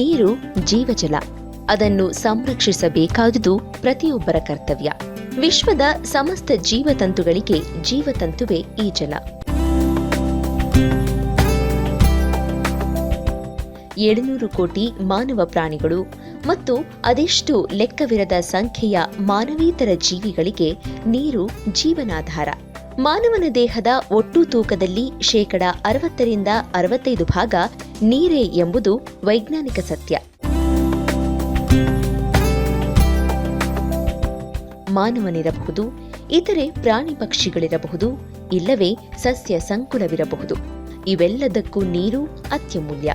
ನೀರು ಜೀವಜಲ. ಅದನ್ನು ಸಂರಕ್ಷಿಸಬೇಕಾದುದು ಪ್ರತಿಯೊಬ್ಬರ ಕರ್ತವ್ಯ. ವಿಶ್ವದ ಸಮಸ್ತ ಜೀವತಂತುಗಳಿಗೆ ಜೀವತಂತುವೇ ಈ ಜಲ. ಏಳುನೂರು ಕೋಟಿ ಮಾನವ ಪ್ರಾಣಿಗಳು ಮತ್ತು ಅದೆಷ್ಟು ಲೆಕ್ಕವಿರದ ಸಂಖ್ಯೆಯ ಮಾನವೇತರ ಜೀವಿಗಳಿಗೆ ನೀರು ಜೀವನಾಧಾರ. ಮಾನವನ ದೇಹದ ಒಟ್ಟು ತೂಕದಲ್ಲಿ ಶೇಕಡ ಅರವತ್ತರಿಂದ ಅರವತ್ತೈದು ಭಾಗ ನೀರೇ ಎಂಬುದು ವೈಜ್ಞಾನಿಕ ಸತ್ಯ. ಮಾನವನಿರಬಹುದು, ಇತರೆ ಪ್ರಾಣಿ ಪಕ್ಷಿಗಳಿರಬಹುದು, ಇಲ್ಲವೇ ಸಸ್ಯ ಸಂಕುಲವಿರಬಹುದು. ಇವೆಲ್ಲದಕ್ಕೂ ನೀರು ಅತ್ಯಮೂಲ್ಯ.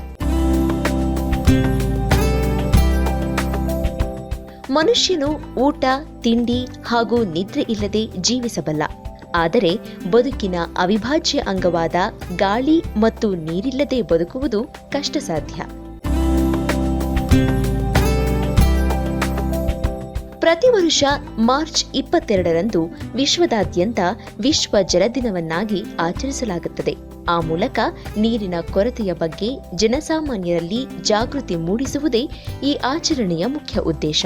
ಮನುಷ್ಯನು ಊಟ, ತಿಂಡಿ ಹಾಗೂ ನಿದ್ರೆ ಇಲ್ಲದೆ ಜೀವಿಸಬಲ್ಲ. ಆದರೆ ಬದುಕಿನ ಅವಿಭಾಜ್ಯ ಅಂಗವಾದ ಗಾಳಿ ಮತ್ತು ನೀರಿಲ್ಲದೆ ಬದುಕುವುದು ಕಷ್ಟ ಸಾಧ್ಯ ಪ್ರತಿ ವರ್ಷ ಮಾರ್ಚ್ ಇಪ್ಪತ್ತೆರಡರಂದು ವಿಶ್ವದಾದ್ಯಂತ ವಿಶ್ವ ಜಲದಿನವನ್ನಾಗಿ ಆಚರಿಸಲಾಗುತ್ತದೆ. ಆ ಮೂಲಕ ನೀರಿನ ಕೊರತೆಯ ಬಗ್ಗೆ ಜನಸಾಮಾನ್ಯರಲ್ಲಿ ಜಾಗೃತಿ ಮೂಡಿಸುವುದೇ ಈ ಆಚರಣೆಯ ಮುಖ್ಯ ಉದ್ದೇಶ.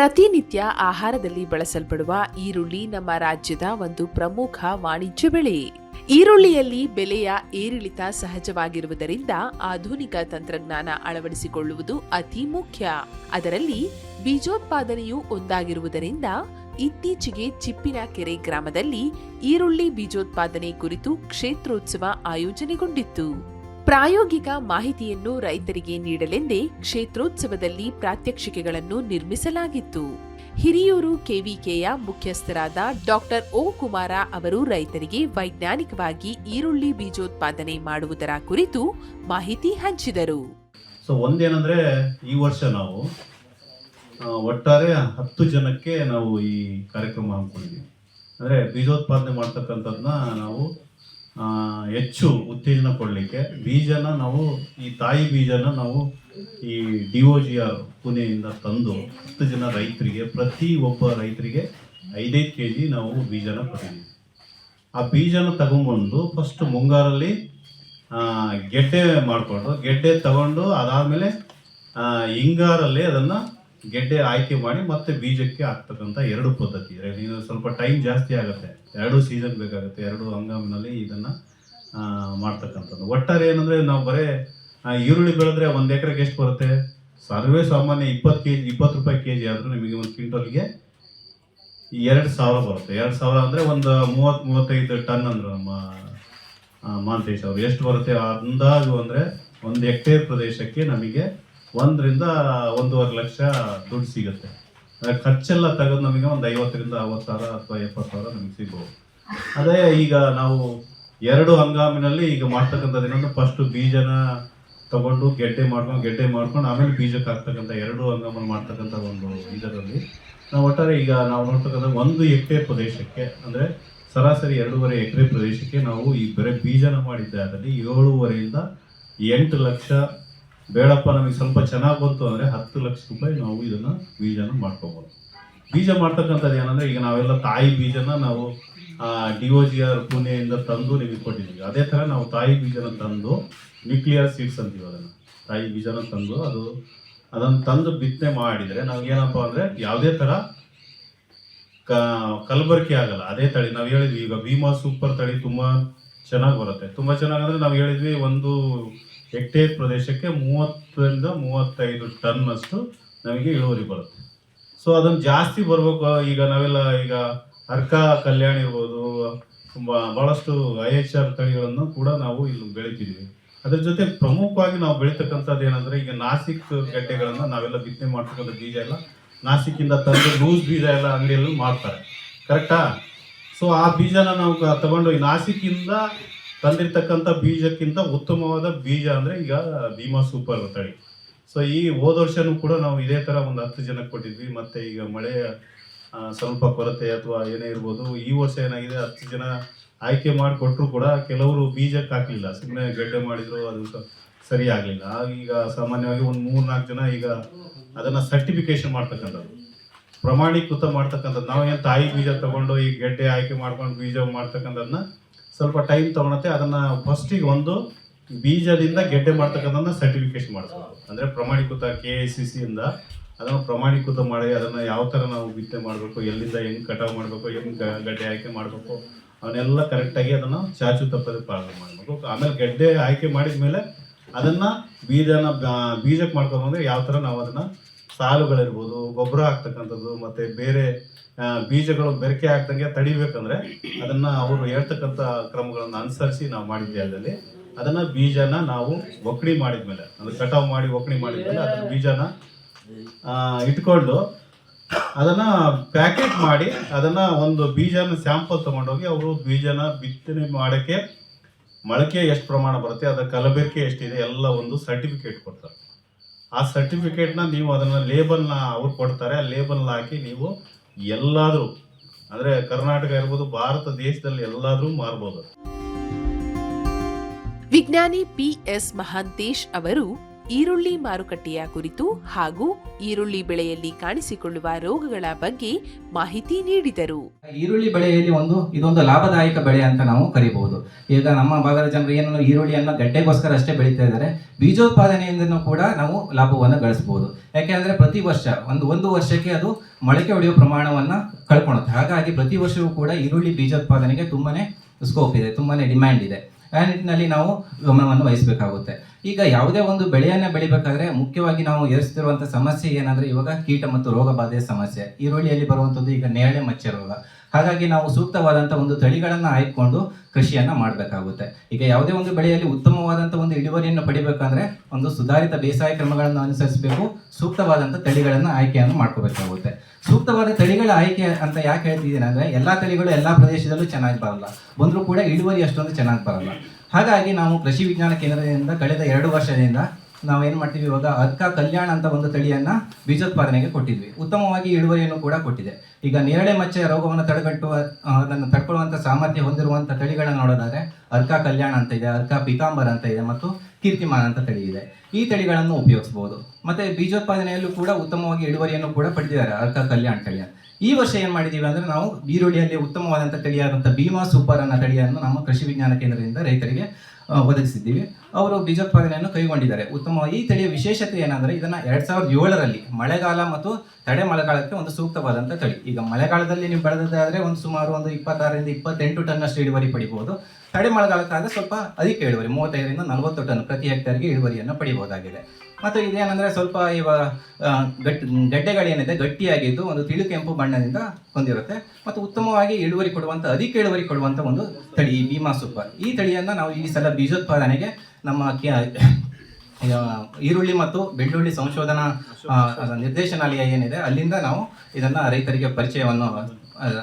ಪ್ರತಿನಿತ್ಯ ಆಹಾರದಲ್ಲಿ ಬಳಸಲ್ಪಡುವ ಈರುಳ್ಳಿ ನಮ್ಮ ರಾಜ್ಯದ ಒಂದು ಪ್ರಮುಖ ವಾಣಿಜ್ಯ ಬೆಳೆ. ಈರುಳ್ಳಿಯಲ್ಲಿ ಬೆಲೆಯ ಏರಿಳಿತ ಸಹಜವಾಗಿರುವುದರಿಂದ ಆಧುನಿಕ ತಂತ್ರಜ್ಞಾನ ಅಳವಡಿಸಿಕೊಳ್ಳುವುದು ಅತಿ ಮುಖ್ಯ. ಅದರಲ್ಲಿ ಬೀಜೋತ್ಪಾದನೆಯೂ ಒಂದಾಗಿರುವುದರಿಂದ ಇತ್ತೀಚೆಗೆ ಚಿಪ್ಪಿನಕೆರೆ ಗ್ರಾಮದಲ್ಲಿ ಈರುಳ್ಳಿ ಬೀಜೋತ್ಪಾದನೆ ಕುರಿತು ಕ್ಷೇತ್ರೋತ್ಸವ ಆಯೋಜನೆಗೊಂಡಿತ್ತು. ಪ್ರಾಯೋಗಿಕ ಮಾಹಿತಿಯನ್ನು ರೈತರಿಗೆ ನೀಡಲೆಂದೇ ಕ್ಷೇತ್ರೋತ್ಸವದಲ್ಲಿ ಪ್ರಾತ್ಯಕ್ಷಿಕೆಗಳನ್ನು ನಿರ್ಮಿಸಲಾಗಿತ್ತು. ಹಿರಿಯೂರು ಕೆವಿಕೆಯ ಮುಖ್ಯಸ್ಥರಾದ ಡಾಕ್ಟರ್ ಓ ಕುಮಾರ ಅವರು ರೈತರಿಗೆ ವೈಜ್ಞಾನಿಕವಾಗಿ ಈರುಳ್ಳಿ ಬೀಜೋತ್ಪಾದನೆ ಮಾಡುವುದರ ಕುರಿತು ಮಾಹಿತಿ ಹಂಚಿದರು. ಒಂದೇನಂದ್ರೆ ಈ ವರ್ಷ ನಾವು ಒಟ್ಟಾರೆ ಹತ್ತು ಜನಕ್ಕೆ ನಾವು ಈ ಕಾರ್ಯಕ್ರಮ ಹಾಕೊಂಡಿದ್ದೀವಿ ಅಂದ್ರೆ ಬೀಜೋತ್ಪಾದನೆ ಮಾಡ್ತಕ್ಕಂಥದ್ದನ್ನ ನಾವು ಹೆಚ್ಚು ಉತ್ತೇಜನ ಕೊಡಲಿಕ್ಕೆ ಬೀಜನ ನಾವು, ಈ ತಾಯಿ ಬೀಜನ ನಾವು ಈ ಡಿ ಒ ಜಿ ಆರ್ ಪುಣೆಯಿಂದ ತಂದು ಹತ್ತು ಜನ ರೈತರಿಗೆ, ಪ್ರತಿ ಒಬ್ಬ ರೈತರಿಗೆ ಐದೈದು ಕೆ ಜಿ ನಾವು ಬೀಜನ ಕೊಟ್ಟಿದ್ದೀವಿ. ಆ ಬೀಜನ ತಗೊಂಬಂದು ಫಸ್ಟ್ ಮುಂಗಾರಲ್ಲಿ ಗೆಡ್ಡೆ ಮಾಡಿಕೊಂಡು ಗೆಡ್ಡೆ ತಗೊಂಡು ಅದಾದಮೇಲೆ ಹಿಂಗಾರಲ್ಲಿ ಅದನ್ನು ಗೆಡ್ಡೆ ಆಯ್ಕೆ ಮಾಡಿ ಮತ್ತೆ ಬೀಜಕ್ಕೆ ಹಾಕ್ತಕ್ಕಂಥ ಎರಡು ಪದ್ಧತಿ. ಇದೆ. ಸ್ವಲ್ಪ ಟೈಮ್ ಜಾಸ್ತಿ ಆಗುತ್ತೆ. ಎರಡು ಸೀಸನ್ ಬೇಕಾಗುತ್ತೆ. ಎರಡು ಹಂಗಾಮಿನಲ್ಲಿ ಇದನ್ನು ಮಾಡ್ತಕ್ಕಂಥದ್ದು. ಒಟ್ಟಾರೆ ಏನಂದರೆ ನಾವು ಬರೇ ಈರುಳ್ಳಿ ಬೆಳೆದ್ರೆ ಒಂದು ಎಕರೆಗೆ ಎಷ್ಟು ಬರುತ್ತೆ? ಸರ್ವೇ ಸಾಮಾನ್ಯ ಇಪ್ಪತ್ತು ಕೆ ಜಿ ಇಪ್ಪತ್ತು ರೂಪಾಯಿ ಕೆ ಜಿ ಆದರೂ ನಿಮಗೆ ಒಂದು ಕ್ವಿಂಟಲ್ಗೆ ಎರಡು ಸಾವಿರ ಬರುತ್ತೆ. ಎರಡು ಸಾವಿರ ಅಂದರೆ ಒಂದು ಮೂವತ್ತು, ಮೂವತ್ತೈದು ಟನ್ ಅಂದರು ನಮ್ಮ ಮಾಂತೇಶ್ ಅವರು. ಎಷ್ಟು ಬರುತ್ತೆ? ಅಂದಾಜು ಅಂದರೆ ಒಂದು ಹೆಕ್ಟೇರ್ ಪ್ರದೇಶಕ್ಕೆ ನಮಗೆ ಒಂದರಿಂದ ಒಂದೂವರೆ ಲಕ್ಷ ದುಡ್ಡು ಸಿಗುತ್ತೆ. ಖರ್ಚೆಲ್ಲ ತೆಗೆದು ನಮಗೆ ಒಂದು ಐವತ್ತರಿಂದ ಅರವತ್ತು ಸಾವಿರ ಅಥವಾ ಎಪ್ಪತ್ತು ಸಾವಿರ ನಮಗೆ ಸಿಗ್ಬೋದು. ಅದೇ ಈಗ ನಾವು ಎರಡು ಹಂಗಾಮಿನಲ್ಲಿ ಈಗ ಮಾಡ್ತಕ್ಕಂಥದ್ದು ಏನಂದ್ರೆ ಫಸ್ಟು ಬೀಜನ ತಗೊಂಡು ಗೆಡ್ಡೆ ಮಾಡ್ಕೊಂಡು ಗೆಡ್ಡೆ ಮಾಡ್ಕೊಂಡು ಆಮೇಲೆ ಬೀಜಕ್ಕೆ ಹಾಕ್ತಕ್ಕಂಥ ಎರಡು ಹಂಗಾಮಲ್ಲಿ ಮಾಡ್ತಕ್ಕಂಥ ಒಂದು ಇದರಲ್ಲಿ. ನಾವು ಒಟ್ಟಾರೆ ಈಗ ನಾವು ನೋಡ್ತಕ್ಕಂಥ ಒಂದು ಎಕರೆ ಪ್ರದೇಶಕ್ಕೆ ಅಂದರೆ ಸರಾಸರಿ ಎರಡೂವರೆ ಎಕರೆ ಪ್ರದೇಶಕ್ಕೆ ನಾವು ಈ ಬರೀ ಬೀಜನ ಮಾಡಿದ್ದೆ ಅದರಲ್ಲಿ ಏಳೂವರೆಯಿಂದ ಎಂಟು ಲಕ್ಷ ಬೇಡಪ್ಪ, ನಮಗೆ ಸ್ವಲ್ಪ ಚೆನ್ನಾಗಿ ಬಂತು ಅಂದರೆ ಹತ್ತು ಲಕ್ಷ ರೂಪಾಯಿ ನಾವು ಇದನ್ನು ಬೀಜನ ಮಾಡ್ಕೋಬೋದು. ಬೀಜ ಮಾಡ್ತಕ್ಕಂಥದ್ದು ಏನಂದರೆ ಈಗ ನಾವೆಲ್ಲ ತಾಯಿ ಬೀಜನ ನಾವು ಡಿ ಒ ಜಿ ಆರ್ ಪುಣೆಯಿಂದ ತಂದು ನಿಮಗೆ ಕೊಟ್ಟಿದ್ದೀವಿ. ಅದೇ ಥರ ನಾವು ತಾಯಿ ಬೀಜನ ತಂದು ನ್ಯೂಕ್ಲಿಯರ್ ಸೀಡ್ಸ್ ಅಂತೀವಿ ಅದನ್ನು. ತಾಯಿ ಬೀಜನ ತಂದು ಅದು, ಅದನ್ನು ತಂದು ಬಿತ್ತನೆ ಮಾಡಿದರೆ ನಮಗೇನಪ್ಪ ಅಂದರೆ ಯಾವುದೇ ಥರ ಕಲಬೆರಕೆ ಆಗಲ್ಲ. ಅದೇ ತಳಿ ನಾವು ಹೇಳಿದ್ವಿ. ಈಗ ಭೀಮಾ ಸೂಪರ್ ತಳಿ ತುಂಬ ಚೆನ್ನಾಗಿ ಬರುತ್ತೆ. ತುಂಬ ಚೆನ್ನಾಗಿ ಅಂದರೆ ನಾವು ಹೇಳಿದ್ವಿ ಒಂದು ಹೆಕ್ಟೇರ್ ಪ್ರದೇಶಕ್ಕೆ ಮೂವತ್ತರಿಂದ ಮೂವತ್ತೈದು ಟನ್ ಅಷ್ಟು ನಮಗೆ ಇಳುವರಿ ಬರುತ್ತೆ. ಸೊ ಅದನ್ನು ಜಾಸ್ತಿ ಬರಬೇಕು, ಈಗ ನಾವೆಲ್ಲ ಈಗ ಅರ್ಕ ಕಲ್ಯಾಣ ಇರ್ಬೋದು ಭಾಳಷ್ಟು ಐ ಎಚ್ ಆರ್ ತಳಿಗಳನ್ನು ಕೂಡ ನಾವು ಇಲ್ಲಿ ಬೆಳಿತಿದ್ದೀವಿ. ಅದ್ರ ಜೊತೆ ಪ್ರಮುಖವಾಗಿ ನಾವು ಬೆಳೀತಕ್ಕಂಥದ್ದು ಏನಂದ್ರೆ, ಈಗ ನಾಸಿಕ್ ಗಡ್ಡೆಗಳನ್ನು ನಾವೆಲ್ಲ ಬಿತ್ತನೆ ಮಾಡ್ತಕ್ಕಂಥ ಬೀಜ ಎಲ್ಲ ನಾಸಿಕ್ಕಿಂದ ತಂದು ಲೂಸ್ ಬೀಜ ಎಲ್ಲ ಅಂಗಡಿಯಲ್ಲೂ ಮಾಡ್ತಾರೆ ಕರೆಕ್ಟಾ ಸೊ ಆ ಬೀಜನ ನಾವು ತಗೊಂಡು ನಾಸಿಕ್ಕಿಂದ ತಂದಿರ್ತಕ್ಕಂಥ ಬೀಜಕ್ಕಿಂತ ಉತ್ತಮವಾದ ಬೀಜ ಅಂದರೆ ಈಗ ಭೀಮಾ ಸೂಪರ್ ತಳಿ ಸೊ ಈ ಹೋದ ವರ್ಷನೂ ಕೂಡ ನಾವು ಇದೇ ಥರ ಒಂದು ಹತ್ತು ಜನಕ್ಕೆ ಕೊಟ್ಟಿದ್ವಿ. ಮತ್ತು ಈಗ ಮಳೆ ಸ್ವಲ್ಪ ಕೊರತೆ ಅಥವಾ ಏನೇ ಇರ್ಬೋದು, ಈ ವರ್ಷ ಏನಾಗಿದೆ, ಹತ್ತು ಜನ ಆಯ್ಕೆ ಮಾಡಿಕೊಟ್ರು ಕೂಡ ಕೆಲವರು ಬೀಜಕ್ಕೆ ಹಾಕಲಿಲ್ಲ. ಸುಮ್ಮನೆ ಗಡ್ಡೆ ಮಾಡಿದ್ರು, ಅದು ಸರಿ ಆಗಲಿಲ್ಲ. ಈಗ ಸಾಮಾನ್ಯವಾಗಿ ಒಂದು ಮೂರು ನಾಲ್ಕು ಜನ ಈಗ ಅದನ್ನು ಸರ್ಟಿಫಿಕೇಶನ್ ಮಾಡ್ತಕ್ಕಂಥದ್ದು. ಪ್ರಮಾಣೀಕೃತ ಮಾಡ್ತಕ್ಕಂಥದ್ದು. ನಾವು ಏನು ತಾಯಿ ಬೀಜ ತಗೊಂಡು ಈ ಗೆಡ್ಡೆ ಆಯ್ಕೆ ಮಾಡ್ಕೊಂಡು ಬೀಜ ಮಾಡ್ತಕ್ಕಂಥದ್ದನ್ನ ಸ್ವಲ್ಪ ಟೈಮ್ ತಗೊಳತ್ತೆ, ಅದನ್ನ ಫಸ್ಟಿಗೆ ಒಂದು ಬೀಜದಿಂದ ಗೆಡ್ಡೆ ಮಾಡ್ತಕ್ಕಂಥದ್ದನ್ನ ಸರ್ಟಿಫಿಕೇಶನ್ ಮಾಡಿಸ್ಬೇಕು. ಅಂದ್ರೆ ಪ್ರಮಾಣೀಕೃತ ಕೆ ಎ ಸಿ ಸಿಯಿಂದ ಅದನ್ನು ಪ್ರಮಾಣೀಕೃತ ಮಾಡಿ, ಅದನ್ನ ಯಾವ ಥರ ನಾವು ಬಿತ್ತನೆ ಮಾಡಬೇಕು, ಎಲ್ಲಿಂದ ಹೆಂಗೆ ಕಟಾವು ಮಾಡಬೇಕು, ಹೆಂಗೆ ಗಡ್ಡೆ ಆಯ್ಕೆ ಮಾಡಬೇಕು, ಅವನ್ನೆಲ್ಲ ಕರೆಕ್ಟಾಗಿ ಅದನ್ನು ಚಾಚು ತಪ್ಪದೆ ಪಾಲನೆ ಮಾಡಬೇಕು. ಆಮೇಲೆ ಗಡ್ಡೆ ಆಯ್ಕೆ ಮಾಡಿದ ಮೇಲೆ ಅದನ್ನ ಬೀಜನ ಬೀಜಕ್ಕೆ ಅಂದರೆ ಯಾವ ಥರ ನಾವು ಅದನ್ನ ಸಾಲುಗಳಿರ್ಬೋದು, ಗೊಬ್ಬರ ಹಾಕ್ತಕ್ಕಂಥದ್ದು, ಮತ್ತೆ ಬೇರೆ ಬೀಜಗಳು ಬೆರಕೆ ಆಗ್ದಂಗೆ ತಡಿಬೇಕಂದ್ರೆ ಅದನ್ನ ಅವರು ಹೇಳ್ತಕ್ಕಂಥ ಕ್ರಮಗಳನ್ನು ಅನುಸರಿಸಿ ನಾವು ಮಾಡಿದ್ದೆ ಅದರಲ್ಲಿ. ಅದನ್ನ ಬೀಜನ ನಾವು ಒಕ್ಕಣಿ ಮಾಡಿದ್ಮೇಲೆ, ಅಂದ್ರೆ ಕಟಾವು ಮಾಡಿ ಒಕ್ಕಣಿ ಮಾಡಿದ್ಮೇಲೆ ಅದನ್ನ ಬೀಜನ ಇಟ್ಕೊಂಡು ಅದನ್ನ ಪ್ಯಾಕೆಟ್ ಮಾಡಿ ಅದನ್ನ ಒಂದು ಬೀಜನ ಸ್ಯಾಂಪಲ್ ತಗೊಂಡೋಗಿ ಅವರು ಬೀಜನ ಬಿತ್ತನೆ ಮಾಡಕ್ಕೆ ಮೊಳಕೆ ಎಷ್ಟು ಪ್ರಮಾಣ ಬರುತ್ತೆ, ಅದರ ಕಲಬೆರಕೆ ಎಷ್ಟಿದೆ, ಎಲ್ಲ ಒಂದು ಸರ್ಟಿಫಿಕೇಟ್ ಕೊಡ್ತಾರೆ. ಆ ಸರ್ಟಿಫಿಕೇಟ್ನ ನೀವು ಅದನ್ನ ಲೇಬಲ್ನ ಅವ್ರು ಕೊಡ್ತಾರೆ, ಆ ಲೇಬಲ್ನ ಹಾಕಿ ನೀವು ಎಲ್ಲಾದರೂ ಅಂದ್ರೆ ಕರ್ನಾಟಕ ಇರ್ಬೋದು ಭಾರತ ದೇಶದಲ್ಲಿ ಎಲ್ಲಾದರೂ ಮಾರ್ಬೋದು. ವಿಜ್ಞಾನಿ ಪಿ ಎಸ್ ಮಹಾಂತೇಶ್ ಅವರು ಈರುಳ್ಳಿ ಮಾರುಕಟ್ಟೆಯ ಕುರಿತು ಹಾಗೂ ಈರುಳ್ಳಿ ಬೆಳೆಯಲ್ಲಿ ಕಾಣಿಸಿಕೊಳ್ಳುವ ರೋಗಗಳ ಬಗ್ಗೆ ಮಾಹಿತಿ ನೀಡಿದರು. ಈರುಳ್ಳಿ ಬೆಳೆಯಲ್ಲಿ ಒಂದು, ಇದೊಂದು ಲಾಭದಾಯಕ ಬೆಳೆ ಅಂತ ನಾವು ಕರಿಬಹುದು. ಈಗ ನಮ್ಮ ಭಾಗದ ಜನರು ಏನನ್ನು ಈರುಳ್ಳಿಯನ್ನು ಗಡ್ಡೆಗೋಸ್ಕರ ಅಷ್ಟೇ ಬೆಳೀತಾ ಇದ್ದಾರೆ. ಬೀಜೋತ್ಪಾದನೆಯಿಂದನೂ ಕೂಡ ನಾವು ಲಾಭವನ್ನು ಗಳಿಸಬಹುದು. ಯಾಕೆಂದ್ರೆ ಪ್ರತಿ ವರ್ಷ, ಒಂದು ಒಂದು ವರ್ಷಕ್ಕೆ ಅದು ಮೊಳಕೆ ಹೊಡೆಯುವ ಪ್ರಮಾಣವನ್ನು ಕಳ್ಕೊಳುತ್ತೆ ಹಾಗಾಗಿ ಪ್ರತಿ ವರ್ಷವೂ ಕೂಡ ಈರುಳ್ಳಿ ಬೀಜೋತ್ಪಾದನೆಗೆ ತುಂಬಾನೇ ಸ್ಕೋಪ್ ಇದೆ, ತುಂಬಾನೇ ಡಿಮ್ಯಾಂಡ್ ಇದೆ. ಆ ನಿಟ್ಟಿನಲ್ಲಿ ನಾವು ಗಮನವನ್ನು ವಹಿಸಬೇಕಾಗುತ್ತೆ. ಈಗ ಯಾವುದೇ ಒಂದು ಬೆಳೆಯನ್ನ ಬೆಳಿಬೇಕಾದ್ರೆ ಮುಖ್ಯವಾಗಿ ನಾವು ಎದುರಿಸ್ತಿರುವಂತಹ ಸಮಸ್ಯೆ ಏನಂದ್ರೆ ಇವಾಗ ಕೀಟ ಮತ್ತು ರೋಗ ಬಾಧೆಯ ಸಮಸ್ಯೆ. ಈರುಳ್ಳಿಯಲ್ಲಿ ಬರುವಂಥದ್ದು ಈಗ ನೇರಳೆ ಮಚ್ಚೆ ರೋಗ. ಹಾಗಾಗಿ ನಾವು ಸೂಕ್ತವಾದಂಥ ಒಂದು ತಳಿಗಳನ್ನು ಆಯ್ಕೊಂಡು ಕೃಷಿಯನ್ನ ಮಾಡಬೇಕಾಗುತ್ತೆ. ಈಗ ಯಾವುದೇ ಒಂದು ಬೆಳೆಯಲ್ಲಿ ಉತ್ತಮವಾದಂಥ ಒಂದು ಇಳುವರಿಯನ್ನು ಪಡಿಬೇಕಂದ್ರೆ ಒಂದು ಸುಧಾರಿತ ಬೇಸಾಯ ಕ್ರಮಗಳನ್ನು ಅನುಸರಿಸಬೇಕು. ಸೂಕ್ತವಾದಂಥ ತಳಿಗಳನ್ನು ಆಯ್ಕೆಯನ್ನು ಮಾಡ್ಕೋಬೇಕಾಗುತ್ತೆ. ಸೂಕ್ತವಾದ ತಳಿಗಳ ಆಯ್ಕೆ ಅಂತ ಯಾಕೆ ಹೇಳ್ತಿದ್ದೀನಿ ಅಂದ್ರೆ ಎಲ್ಲಾ ತಳಿಗಳು ಎಲ್ಲಾ ಪ್ರದೇಶದಲ್ಲೂ ಚೆನ್ನಾಗಿ ಬರಲ್ಲ. ಬಂದರೂ ಕೂಡ ಇಳುವರಿ ಅಷ್ಟೊಂದು ಚೆನ್ನಾಗಿ ಬರಲ್ಲ. ಹಾಗಾಗಿ ನಾವು ಕೃಷಿ ವಿಜ್ಞಾನ ಕೇಂದ್ರದಿಂದ ಕಳೆದ ಎರಡು ವರ್ಷದಿಂದ ನಾವು ಏನು ಮಾಡ್ತೀವಿ ಇವಾಗ ಅರ್ಕ ಕಲ್ಯಾಣ ಅಂತ ಒಂದು ತಳಿಯನ್ನ ಬೀಜೋತ್ಪಾದನೆಗೆ ಕೊಟ್ಟಿದ್ವಿ. ಉತ್ತಮವಾಗಿ ಇಳುವರಿಯನ್ನು ಕೂಡ ಕೊಟ್ಟಿದೆ. ಈಗ ನೇರಳೆ ಮಚ್ಚೆ ರೋಗವನ್ನು ತಡೆಗಟ್ಟುವ ಅದನ್ನು ತಡ್ಕೊಳ್ಳುವಂಥ ಸಾಮರ್ಥ್ಯ ಹೊಂದಿರುವಂಥ ತಳಿಗಳನ್ನು ನೋಡೋದಾದರೆ ಅರ್ಕ ಕಲ್ಯಾಣ ಅಂತ ಇದೆ ಅರ್ಕ ಪೀತಾಂಬರ ಅಂತ ಇದೆ. ಮತ್ತು ಕೀರ್ತಿಮಾನ್ ಅಂತ ತಳಿ ಇದೆ. ಈ ತಳಿಗಳನ್ನು ಉಪಯೋಗಿಸಬಹುದು ಮತ್ತೆ ಬೀಜೋತ್ಪಾದನೆಯಲ್ಲೂ ಕೂಡ ಉತ್ತಮವಾಗಿ ಇಳುವರಿಯನ್ನು ಕೂಡ ಪಡೆದಿದ್ದಾರೆ ಅರ್ಕ ಕಲ್ಯಾಣ ತಳಿಯ ಈ ವರ್ಷ ಏನ್ ಮಾಡಿದೀವಿ ಅಂದ್ರೆ ನಾವು ಈರುಳ್ಳಿಯಲ್ಲಿ ಉತ್ತಮವಾದಂಥ ತಳಿಯಾದಂಥ ಭೀಮಾ ಸೂಪರ್ ಅನ್ನೋ ತಳಿಯನ್ನು ನಮ್ಮ ಕೃಷಿ ವಿಜ್ಞಾನ ಕೇಂದ್ರದಿಂದ ರೈತರಿಗೆ ಒದಗಿಸಿದ್ದೀವಿ. ಅವರು ಬೀಜೋತ್ಪಾದನೆಯನ್ನು ಕೈಗೊಂಡಿದ್ದಾರೆ. ಉತ್ತಮ ಈ ತಳಿಯ ವಿಶೇಷತೆ ಏನಂದ್ರೆ ಇದನ್ನ ಎರಡ್ ಸಾವಿರದ ಏಳರಲ್ಲಿ ಮಳೆಗಾಲ ಮತ್ತು ತಡೆ ಮಳೆಗಾಲಕ್ಕೆ ಒಂದು ಸೂಕ್ತವಾದಂಥ ತಳಿ. ಈಗ ಮಳೆಗಾಲದಲ್ಲಿ ನೀವು ಬೆಳೆದಾದ್ರೆ ಒಂದು ಸುಮಾರು ಒಂದು ಇಪ್ಪತ್ತಾರರಿಂದ ಇಪ್ಪತ್ತೆಂಟು ಟನ್ ಅಷ್ಟು ಇಳುವರಿ ಪಡಿಬಹುದು ತಡೆ ಮಳೆಗಾಲಕ್ಕಾದ್ರೆ ಸ್ವಲ್ಪ ಅಧಿಕ ಇಳುವರಿ, ಮೂವತ್ತೈದರಿಂದ ನಲವತ್ತು ಟನ್ ಪ್ರತಿ ಹೆಕ್ಟರ್ಗೆ ಇಳುವರಿಯನ್ನು ಪಡೆಯಬಹುದಾಗಿದೆ ಮತ್ತು ಇದೇನಂದ್ರೆ ಸ್ವಲ್ಪ ಇವಾಗ ಗಟ್ಟಿ ಗಟ್ ಗಡ್ಡೆಗಳೇನಿದೆ, ಗಟ್ಟಿಯಾಗಿದ್ದು ಒಂದು ತಿಳು ಕೆಂಪು ಬಣ್ಣದಿಂದ ಹೊಂದಿರುತ್ತೆ. ಮತ್ತು ಉತ್ತಮವಾಗಿ ಇಳುವರಿ ಕೊಡುವಂಥ ಅಧಿಕ ಇಳುವರಿ ಕೊಡುವಂಥ ಒಂದು ತಳಿ ಭೀಮಾ ಸೂಪರ್ ಈ ತಳಿಯನ್ನು ನಾವು ಈ ಸಲ ಬೀಜೋತ್ಪಾದನೆಗೆ ನಮ್ಮ ಈರುಳ್ಳಿ ಮತ್ತು ಬೆಳ್ಳುಳ್ಳಿ ಸಂಶೋಧನಾ ನಿರ್ದೇಶನಾಲಯ ಏನಿದೆ, ಅಲ್ಲಿಂದ ನಾವು ಇದನ್ನ ರೈತರಿಗೆ ಪರಿಚಯವನ್ನು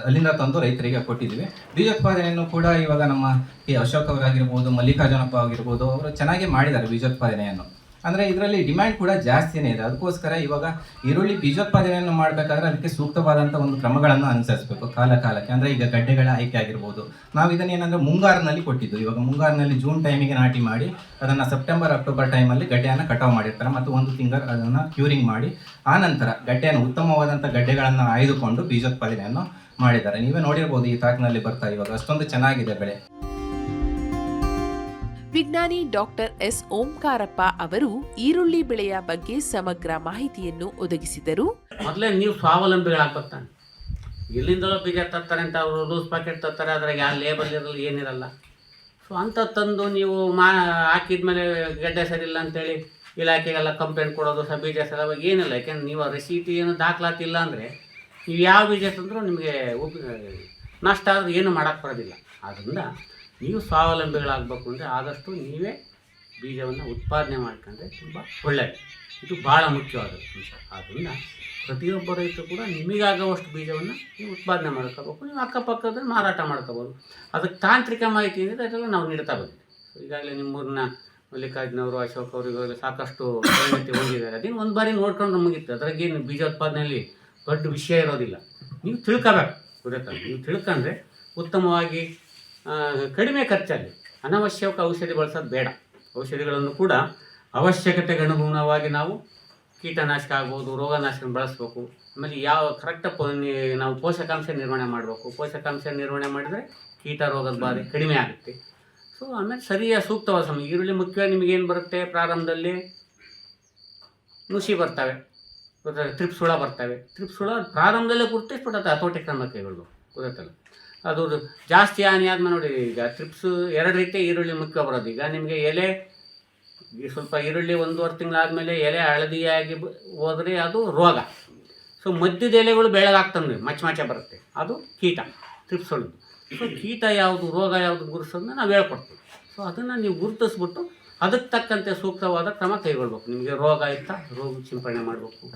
ಅಲ್ಲಿಂದ ತಂದು ರೈತರಿಗೆ ಕೊಟ್ಟಿದ್ದೀವಿ. ಬೀಜೋತ್ಪಾದನೆಯನ್ನು ಕೂಡ ಇವಾಗ ನಮ್ಮ ಈ ಅಶೋಕ್ ಅವರಾಗಿರ್ಬೋದು, ಮಲ್ಲಿಕಾರ್ಜುನಪ್ಪ ಆಗಿರ್ಬೋದು ಅವರು ಚೆನ್ನಾಗಿ ಮಾಡಿದ್ದಾರೆ ಬೀಜೋತ್ಪಾದನೆಯನ್ನು. ಅಂದರೆ ಇದರಲ್ಲಿ ಡಿಮ್ಯಾಂಡ್ ಕೂಡ ಜಾಸ್ತಿನೇ ಇದೆ. ಅದಕ್ಕೋಸ್ಕರ ಇವಾಗ ಈರುಳ್ಳಿ ಬೀಜೋತ್ಪಾದನೆಯನ್ನು ಮಾಡಬೇಕಾದ್ರೆ ಅದಕ್ಕೆ ಸೂಕ್ತವಾದಂಥ ಒಂದು ಕ್ರಮಗಳನ್ನು ಅನುಸರಿಸಬೇಕು ಕಾಲ ಕಾಲಕ್ಕೆ. ಅಂದರೆ ಈಗ ಗಡ್ಡೆಗಳ ಆಯ್ಕೆ ಆಗಿರ್ಬೋದು. ನಾವು ಇದನ್ನು ಏನಂದ್ರೆ ಮುಂಗಾರಿನಲ್ಲಿ ಕೊಟ್ಟಿದ್ದು. ಇವಾಗ ಮುಂಗಾರಿನಲ್ಲಿ ಜೂನ್ ಟೈಮಿಗೆ ನಾಟಿ ಮಾಡಿ, ಅದನ್ನು ಸೆಪ್ಟೆಂಬರ್ ಅಕ್ಟೋಬರ್ ಟೈಮಲ್ಲಿ ಗಡ್ಡೆಯನ್ನು ಕಟಾವು ಮಾಡಿರ್ತಾರೆ. ಮತ್ತು ಒಂದು ತಿಂಗಳು ಅದನ್ನು ಕ್ಯೂರಿಂಗ್ ಮಾಡಿ, ಆನಂತರ ನಂತರ ಗಡ್ಡೆಯನ್ನು ಉತ್ತಮವಾದಂಥ ಗಡ್ಡೆಗಳನ್ನು ಆಯ್ದುಕೊಂಡು ಬೀಜೋತ್ಪಾದನೆಯನ್ನು ಮಾಡಿದ್ದಾರೆ. ನೀವೇ ನೋಡಿರ್ಬೋದು ಈ ತಾಕಿನಲ್ಲಿ ಬರ್ತಾ ಇವಾಗ. ಅಷ್ಟೊಂದು ಚೆನ್ನಾಗಿದೆ ಬೆಳೆ. ವಿಜ್ಞಾನಿ ಡಾಕ್ಟರ್ ಎಸ್. ಓಂಕಾರಪ್ಪ ಅವರು ಈರುಳ್ಳಿ ಬೆಳೆಯ ಬಗ್ಗೆ ಸಮಗ್ರ ಮಾಹಿತಿಯನ್ನು ಒದಗಿಸಿದರು. ಮೊದಲೇ ನೀವು ಸ್ವಾವಲಂಬಿಗಳಾಗ್ಬೇಕು ತಾನೆ ಎಲ್ಲಿಂದಲೋ ಬೀಜ ತರ್ತಾರೆ ಅಂತ ಅವರು ಲೂಸ್ ಪ್ಯಾಕೆಟ್ ತರ್ತಾರೆ ಅದ್ರಾಗ ಯಾವ ಲೇಬಲ್ ಇರಲ್ಲ ಏನಿರಲ್ಲ. ಸೊ ಅಂತ ತಂದು ನೀವು ಮಾ ಹಾಕಿದ್ಮೇಲೆ ಗಡ್ಡೆ ಸರಿಯಿಲ್ಲ ಅಂತೇಳಿ ಇಲಾಖೆಗೆಲ್ಲ ಕಂಪ್ಲೇಂಟ್ ಕೊಡೋದು ಸಹ ಬೀಜ ಸಲುವಾಗಿ ಏನಿಲ್ಲ. ಯಾಕೆಂದ್ರೆ ನೀವು ಆ ರಿಸೀಟ್ ಏನು ದಾಖಲಾತಿ ಇಲ್ಲ ಅಂದರೆ ನೀವು ಯಾವ ಬೀಜ ತಂದರೂ ನಿಮಗೆ ಉಪ ನಷ್ಟ ಆದರೂ ಏನು ಮಾಡೋಕ್ಕೆ ಬರೋದಿಲ್ಲ. ಆದ್ದರಿಂದ ನೀವು ಸ್ವಾವಲಂಬಿಗಳಾಗಬೇಕು ಅಂದರೆ ಆದಷ್ಟು ನೀವೇ ಬೀಜವನ್ನು ಉತ್ಪಾದನೆ ಮಾಡ್ಕೊಂಡ್ರೆ ತುಂಬ ಒಳ್ಳೆಯದು ಇದು ಭಾಳ ಮುಖ್ಯವಾದ ವಿಷಯ. ಆದ್ದರಿಂದ ಪ್ರತಿಯೊಬ್ಬ ರೈತರು ಕೂಡ ನಿಮಗಾಗುವಷ್ಟು ಬೀಜವನ್ನು ನೀವು ಉತ್ಪಾದನೆ ಮಾಡ್ಕೋಬೇಕು. ನೀವು ಅಕ್ಕಪಕ್ಕದಲ್ಲಿ ಮಾರಾಟ ಮಾಡ್ಕೋಬೋದು. ಅದಕ್ಕೆ ತಾಂತ್ರಿಕ ಮಾಹಿತಿ ಏನಿದೆ ಅದೆಲ್ಲ ನಾವು ನೀಡ್ತಾ ಬಂದಿದ್ದೀವಿ. ಈಗಾಗಲೇ ನಿಮ್ಮೂರಿನ ಮಲ್ಲಿಕಾರ್ಜುನವರು, ಅಶೋಕ್ ಅವರು ಸಾಕಷ್ಟು ಹೋಗಿದ್ದಾರೆ ಅದನ್ನು ಒಂದು ಬಾರಿ ನೋಡ್ಕೊಂಡು ಮುಗಿತ್ತು ಅದ್ರಾಗೇನು ಬೀಜೋತ್ಪಾದನೆಯಲ್ಲಿ ದೊಡ್ಡ ವಿಷಯ ಇರೋದಿಲ್ಲ. ನೀವು ತಿಳ್ಕೋಬೇಕು. ಗೊತ್ತಾಯ್ತಾ ನೀವು ತಿಳ್ಕೊಂಡ್ರೆ ಉತ್ತಮವಾಗಿ ಕಡಿಮೆ ಖರ್ಚಲ್ಲಿ ಅನವಶ್ಯಕ ಔಷಧಿ ಬಳಸೋದು ಬೇಡ. ಔಷಧಿಗಳನ್ನು ಕೂಡ ಅವಶ್ಯಕತೆಗೆ ಅನುಗುಣವಾಗಿ ನಾವು ಕೀಟನಾಶಕ ಆಗ್ಬೋದು ರೋಗನಾಶಕ ಬಳಸಬೇಕು. ಆಮೇಲೆ ಯಾವ ಕರೆಕ್ಟ್ ನಾವು ಪೋಷಕಾಂಶ ನಿರ್ವಹಣೆ ಮಾಡಬೇಕು. ಪೋಷಕಾಂಶ ನಿರ್ವಹಣೆ ಮಾಡಿದರೆ ಕೀಟ ರೋಗದ ಬಾಧೆ ಕಡಿಮೆ ಆಗುತ್ತೆ. ಸೊ ಆಮೇಲೆ ಸರಿಯ ಸೂಕ್ತವಾದ ಸಮಯ. ಈರುಳ್ಳಿ ಮುಖ್ಯವಾಗಿ ನಿಮಗೇನು ಬರುತ್ತೆ? ಪ್ರಾರಂಭದಲ್ಲಿ ನುಸಿ ಬರ್ತವೆ. ತ್ರಿಪ್ಸ್ ಹುಳ ಬರ್ತವೆ. ತ್ರಿಪ್ಸ್ ಹುಳ ಪ್ರಾರಂಭದಲ್ಲೇ ಗುರುತಿಸ್ಬಿಡುತ್ತೆ ಹತೋಟಿ ಕ್ರಮ ಕೈಗೊಳ್ಬೇಕು ಗೊತ್ತಲ್ಲ ಅದು ಜಾಸ್ತಿ ಹಾನಿ ಆದ್ಮೇಲೆ ನೋಡಿ ಈಗ ತ್ರಿಪ್ಸ್ ಎರಡು ರೀತಿ ಈರುಳ್ಳಿ ಮುಖ್ಯ ಬರೋದು. ಈಗ ನಿಮಗೆ ಎಲೆ ಸ್ವಲ್ಪ ಈರುಳ್ಳಿ ಒಂದೂವರೆ ತಿಂಗಳಾದಮೇಲೆ ಎಲೆ ಹಳದಿಯಾಗಿ ಹೋದರೆ ಅದು ರೋಗ. ಸೊ ಮಧ್ಯದ ಎಲೆಗಳು ಬೆಳಗಾಗ್ತವೆ ಮಚ್ಚ ಮಚ್ಚೆ ಬರುತ್ತೆ. ಅದು ಕೀಟ ತ್ರಿಪ್ಸ್ ಹುಳದ್ದು ಸೊ ಕೀಟ ಯಾವುದು, ರೋಗ ಯಾವುದು ಗುರುಸೋದನ್ನ ನಾವು ಹೇಳ್ಕೊಡ್ತೀವಿ. ಸೊ ಅದನ್ನು ನೀವು ಗುರುತಿಸ್ಬಿಟ್ಟು ಅದಕ್ಕೆ ತಕ್ಕಂತೆ ಸೂಕ್ತವಾದ ಕ್ರಮ ಕೈಗೊಳ್ಬೇಕು. ನಿಮಗೆ ರೋಗ ಇತ್ತ, ರೋಗ ಸಿಂಪಡಣೆ ಮಾಡಬೇಕು.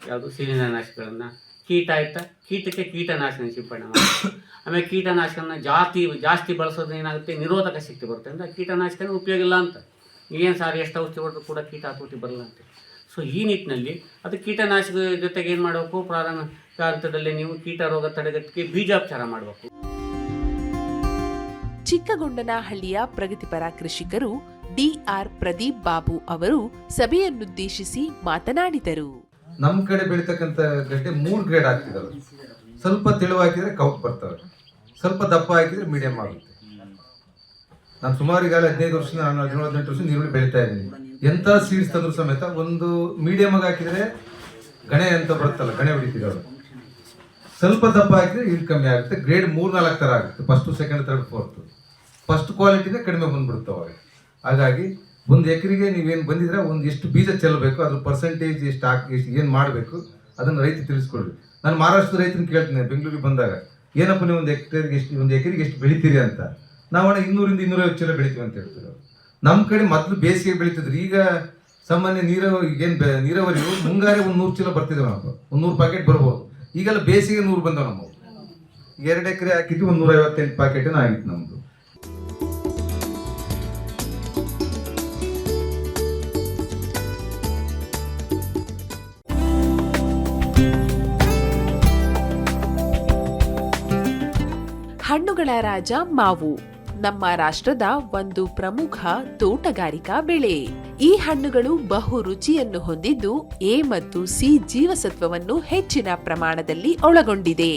ಯಾವುದು? ಶಿಲೀಂಧ್ರನಾಶಕಗಳನ್ನು ಕೀಟ ಆಯ್ತಾ? ಕೀಟಕ್ಕೆ ಕೀಟನಾಶಕ ಸಿಂಪಡಣೆ ಮಾಡಿ ಆಮೇಲೆ ಕೀಟನಾಶಕನ ಜಾಸ್ತಿ ಜಾಸ್ತಿ ಬಳಸೋದು ಏನಾಗುತ್ತೆ? ನಿರೋಧಕ ಶಕ್ತಿ ಬರುತ್ತೆ. ಅಂದ್ರೆ ಕೀಟನಾಶಕನೇ ಉಪಯೋಗ ಇಲ್ಲ ಅಂತ. ಏನು ಸಾರಿ ಎಷ್ಟು ಔಷಧಿ ಹೊಡೆದು ಕೂಡ ಕೀಟ ಆಕೃತಿ ಬರಲ್ಲ ಅಂತ. ಸೊ ಈ ನಿಟ್ಟಿನಲ್ಲಿ ಅದು ಕೀಟನಾಶಕ ಜೊತೆಗೆ ಏನು ಮಾಡಬೇಕು? ಪ್ರಾರಂಭ ಹಂತದಲ್ಲಿ ನೀವು ಕೀಟ ರೋಗ ತಡೆಗಟ್ಟಿಗೆ ಬೀಜೋಪಚಾರ ಮಾಡಬೇಕು. ಚಿಕ್ಕಗೊಂಡನಹಳ್ಳಿಯ ಪ್ರಗತಿಪರ ಕೃಷಿಕರು ಡಿಆರ್ ಪ್ರದೀಪ್ ಬಾಬು ಅವರು ಸಭೆಯನ್ನುದ್ದೇಶಿಸಿ ಮಾತನಾಡಿದರು. ನಮ್ಮ ಕಡೆ ಬೆಳೀತಕ್ಕಂಥ ಗಡ್ಡೆ ಮೂರು ಗ್ರೇಡ್ ಹಾಕ್ತಿದ್ದಾರೆ ಸ್ವಲ್ಪ ತೆಳು ಹಾಕಿದ್ರೆ ಕೌಟ್ ಬರ್ತವೆ. ಸ್ವಲ್ಪ ದಪ್ಪ ಹಾಕಿದ್ರೆ ಮೀಡಿಯಂ ಆಗುತ್ತೆ. ನಾನು ಸುಮಾರು ಈಗಾಗಲೇ ಹದಿನೈದು ವರ್ಷದಿಂದ ನಾನು ಹದಿನೇಳು, ಹದಿನೆಂಟು ವರ್ಷ ಈರುಳ್ಳಿ ಬೆಳೀತಾ ಇದ್ದೀನಿ. ಎಂಥ ಸೀಡ್ಸ್ ತಂದ್ರು ಸಮೇತ ಒಂದು ಮೀಡಿಯಂ ಹಾಕಿದರೆ ಗಣೆ ಅಂತ ಬರುತ್ತಲ್ಲ, ಗಣೆ ಹೊಡಿತಿದ್ದಾವೆ ಸ್ವಲ್ಪ ದಪ್ಪ ಹಾಕಿದ್ರೆ ಇದು ಕಮ್ಮಿ ಆಗುತ್ತೆ. ಗ್ರೇಡ್ ಮೂರು, ನಾಲ್ಕು ಥರ ಆಗುತ್ತೆ. First second third fourth first ಕ್ವಾಲಿಟಿನೇ ಕಡಿಮೆ ಬಂದ್ಬಿಡುತ್ತೆ ಅವಾಗ. ಹಾಗಾಗಿ ಒಂದು ಎಕರೆಗೆ ನೀವೇನು ಬಂದಿದ್ರೆ ಒಂದು ಎಷ್ಟು ಬೀಜ ಚೆಲ್ಲಬೇಕು, ಅದ್ರ ಪರ್ಸೆಂಟೇಜ್ ಎಷ್ಟು ಹಾಕಿ ಎಷ್ಟು ಏನು ಮಾಡಬೇಕು, ಅದನ್ನು ರೈತ ತಿಳಿಸ್ಕೊಡ್ರಿ. ನಾನು ಮಹಾರಾಷ್ಟ್ರದ ರೈತನ ಕೇಳ್ತೀನಿ, ಬೆಂಗಳೂರಿಗೆ ಬಂದಾಗ, ಏನಪ್ಪ ನೀವು ಒಂದು ಎಕರೆಗೆ ಎಷ್ಟು ಒಂದು ಎಕರೆಗೆ ಎಷ್ಟು ಬೆಳಿತೀರಿ ಅಂತ. ನಾವು ಅಣ್ಣ ಇನ್ನೂರಿಂದ ಇನ್ನೂರೈವತ್ತು ಚೀಲ ಬೆಳಿತೀವಿ ಅಂತ ಹೇಳ್ತೀವಿ. ನಮ್ಮ ಕಡೆ ಮೊದಲು ಬೇಸಿಗೆ ಬೆಳೀತಿದ್ರು, ಈಗ ಸಾಮಾನ್ಯ ನೀರಾವರಿ ಏನು ನೀರಾವರಿ ಮುಂಗಾರಿ ಒಂದು ನೂರು ಚೀಲ ಬರ್ತಿದ್ದೇವೆ ನಾವು ಒಂದು ನೂರು ಪ್ಯಾಕೆಟ್ ಬರ್ಬೋದು. ಈಗೆಲ್ಲ ಬೇಸಿಗೆ ನೂರು ಬಂದವು ನಮ್ಮವು ಎರಡು ಎಕರೆ ಹಾಕಿದ್ವಿ, ಒಂದು ನೂರೈವತ್ತೆಂಟು ಪ್ಯಾಕೆಟ್ ಆಗಿತ್ತು ನಮ್ಮದು ಹಣ್ಣುಗಳ ರಾಜ ಮಾವು. ನಮ್ಮ ರಾಷ್ಟ್ರದ ಒಂದು ಪ್ರಮುಖ ತೋಟಗಾರಿಕಾ ಬೆಳೆ. ಈ ಹಣ್ಣುಗಳು ಬಹು ರುಚಿಯನ್ನು ಹೊಂದಿದ್ದು ಎ ಮತ್ತು ಸಿ ಜೀವಸತ್ವವನ್ನು ಹೆಚ್ಚಿನ ಪ್ರಮಾಣದಲ್ಲಿ ಒಳಗೊಂಡಿದೆ.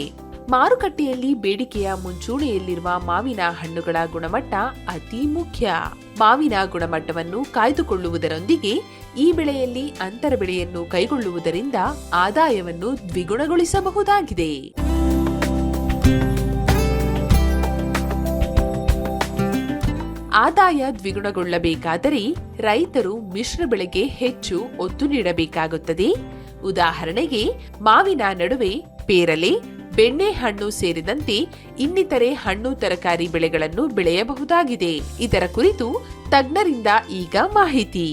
ಮಾರುಕಟ್ಟೆಯಲ್ಲಿ ಬೇಡಿಕೆಯ ಮುಂಚೂಣಿಯಲ್ಲಿರುವ ಮಾವಿನ ಹಣ್ಣುಗಳ ಗುಣಮಟ್ಟ ಅತಿ ಮುಖ್ಯ. ಮಾವಿನ ಗುಣಮಟ್ಟವನ್ನು ಕಾಯ್ದುಕೊಳ್ಳುವುದರೊಂದಿಗೆ ಈ ಬೆಳೆಯಲ್ಲಿ ಅಂತರ ಬೆಳೆಯನ್ನು ಕೈಗೊಳ್ಳುವುದರಿಂದ ಆದಾಯವನ್ನು ದ್ವಿಗುಣಗೊಳಿಸಬಹುದಾಗಿದೆ. ಆದಾಯ ದ್ವಿಗುಣಗೊಳ್ಳಬೇಕಾದರೆ ರೈತರು ಮಿಶ್ರ ಬೆಳೆಗೆ ಹೆಚ್ಚು ಒತ್ತು ನೀಡಬೇಕಾಗುತ್ತದೆ. ಉದಾಹರಣೆಗೆ, ಮಾವಿನ ನಡುವೆ ಪೇರಲೆ, ಬೆಣ್ಣೆಹಣ್ಣು ಸೇರಿದಂತೆ ಇನ್ನಿತರೆ ಹಣ್ಣು ತರಕಾರಿ ಬೆಳೆಗಳನ್ನು ಬೆಳೆಯಬಹುದಾಗಿದೆ. ಇದರ ಕುರಿತು ತಜ್ಞರಿಂದ ಈಗ ಮಾಹಿತಿ.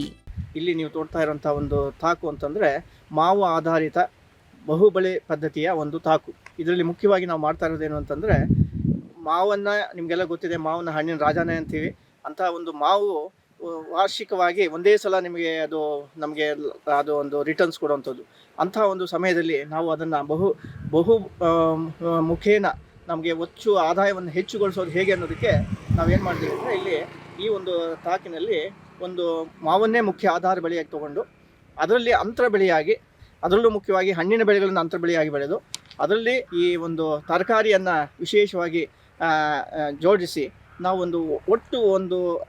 ಇಲ್ಲಿ ನೀವು ತೋಡ್ತಾ ಇರುವಂಥ ಒಂದು ತಾಕು ಅಂತಂದ್ರೆ ಮಾವು ಆಧಾರಿತ ಬಹುಬಳೆ ಪದ್ಧತಿಯ ಒಂದು ತಾಕು. ಇದರಲ್ಲಿ ಮುಖ್ಯವಾಗಿ ನಾವು ಮಾಡ್ತಾ ಇರೋದೇನು ಅಂತಂದ್ರೆ ಮಾವನ್ನ ನಿಮಗೆಲ್ಲ ಗೊತ್ತಿದೆ, ಮಾವನ ಹಣ್ಣಿನ ರಾಜಾನೇ ಅಂತೀವಿ. ಅಂಥ ಒಂದು ಮಾವು ವಾರ್ಷಿಕವಾಗಿ ಒಂದೇ ಸಲ ನಿಮಗೆ ಅದು ನಮಗೆ ಅದು ಒಂದು ರಿಟರ್ನ್ಸ್ ಕೊಡುವಂಥದ್ದು. ಅಂಥ ಒಂದು ಸಮಯದಲ್ಲಿ ನಾವು ಅದನ್ನು ಬಹು ಬಹು ಮುಖೇನ ನಮಗೆ ಹೆಚ್ಚು ಆದಾಯವನ್ನು ಹೆಚ್ಚುಗೊಳಿಸೋದು ಹೇಗೆ ಅನ್ನೋದಕ್ಕೆ ನಾವೇನು ಮಾಡ್ತೀವಿ ಅಂದರೆ ಇಲ್ಲಿ ಈ ಒಂದು ತಾಕಿನಲ್ಲಿ ಒಂದು ಮಾವನ್ನೇ ಮುಖ್ಯ ಆಧಾರ ಬೆಳೆಯಾಗಿ ತಗೊಂಡು ಅದರಲ್ಲಿ ಅಂತರ ಬೆಳೆಯಾಗಿ, ಅದರಲ್ಲೂ ಮುಖ್ಯವಾಗಿ ಹಣ್ಣಿನ ಬೆಳೆಗಳನ್ನು ಅಂತರ ಬೆಳೆಯಾಗಿ ಬೆಳೆದು ಅದರಲ್ಲಿ ಈ ಒಂದು ತರಕಾರಿಯನ್ನು ವಿಶೇಷವಾಗಿ ಜೋಡಿಸಿ ನಾವು ಒಂದು ಒಟ್ಟು ಒಂದು